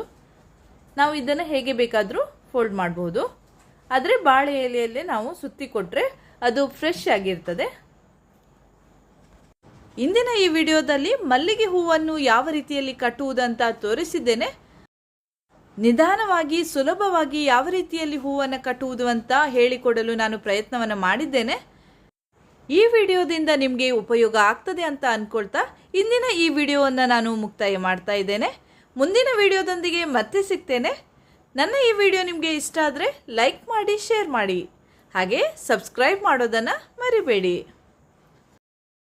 ನಾವು ಇದನ್ನು ಹೇಗೆ ಬೇಕಾದರೂ ಫೋಲ್ಡ್ ಮಾಡಬಹುದು ಆದರೆ ಬಾಳೆ ಎಲೆಯಲ್ಲೇ ನಾವು ಸುತ್ತಿ ಕೊಟ್ಟರೆ ಅದು ಫ್ರೆಶ್ ಆಗಿರ್ತದೆ. ಇಂದಿನ ಈ ವಿಡಿಯೋದಲ್ಲಿ ಮಲ್ಲಿಗೆ ಹೂವನ್ನು ಯಾವ ರೀತಿಯಲ್ಲಿ ಕಟ್ಟುವುದಂತ ತೋರಿಸಿದ್ದೇನೆ. ನಿಧಾನವಾಗಿ, ಸುಲಭವಾಗಿ ಯಾವ ರೀತಿಯಲ್ಲಿ ಹೂವನ್ನು ಕಟ್ಟುವುದು ಅಂತ ಹೇಳಿಕೊಡಲು ನಾನು ಪ್ರಯತ್ನವನ್ನು ಮಾಡಿದ್ದೇನೆ. ಈ ವಿಡಿಯೋದಿಂದ ನಿಮಗೆ ಉಪಯೋಗ ಆಗ್ತದೆ ಅಂತ ಅಂದ್ಕೊಳ್ತಾ ಇಂದಿನ ಈ ವಿಡಿಯೋವನ್ನು ನಾನು ಮುಕ್ತಾಯ ಮಾಡ್ತಾ ಇದ್ದೇನೆ. ಮುಂದಿನ ವಿಡಿಯೋದೊಂದಿಗೆ ಮತ್ತೆ ಸಿಗ್ತೇನೆ. ನನ್ನ ಈ ವಿಡಿಯೋ ನಿಮಗೆ ಇಷ್ಟ ಆದರೆ ಲೈಕ್ ಮಾಡಿ, ಶೇರ್ ಮಾಡಿ. ಹಾಗೆ ಸಬ್ಸ್ಕ್ರೈಬ್ ಮಾಡೋದನ್ನು ಮರಿಬೇಡಿ.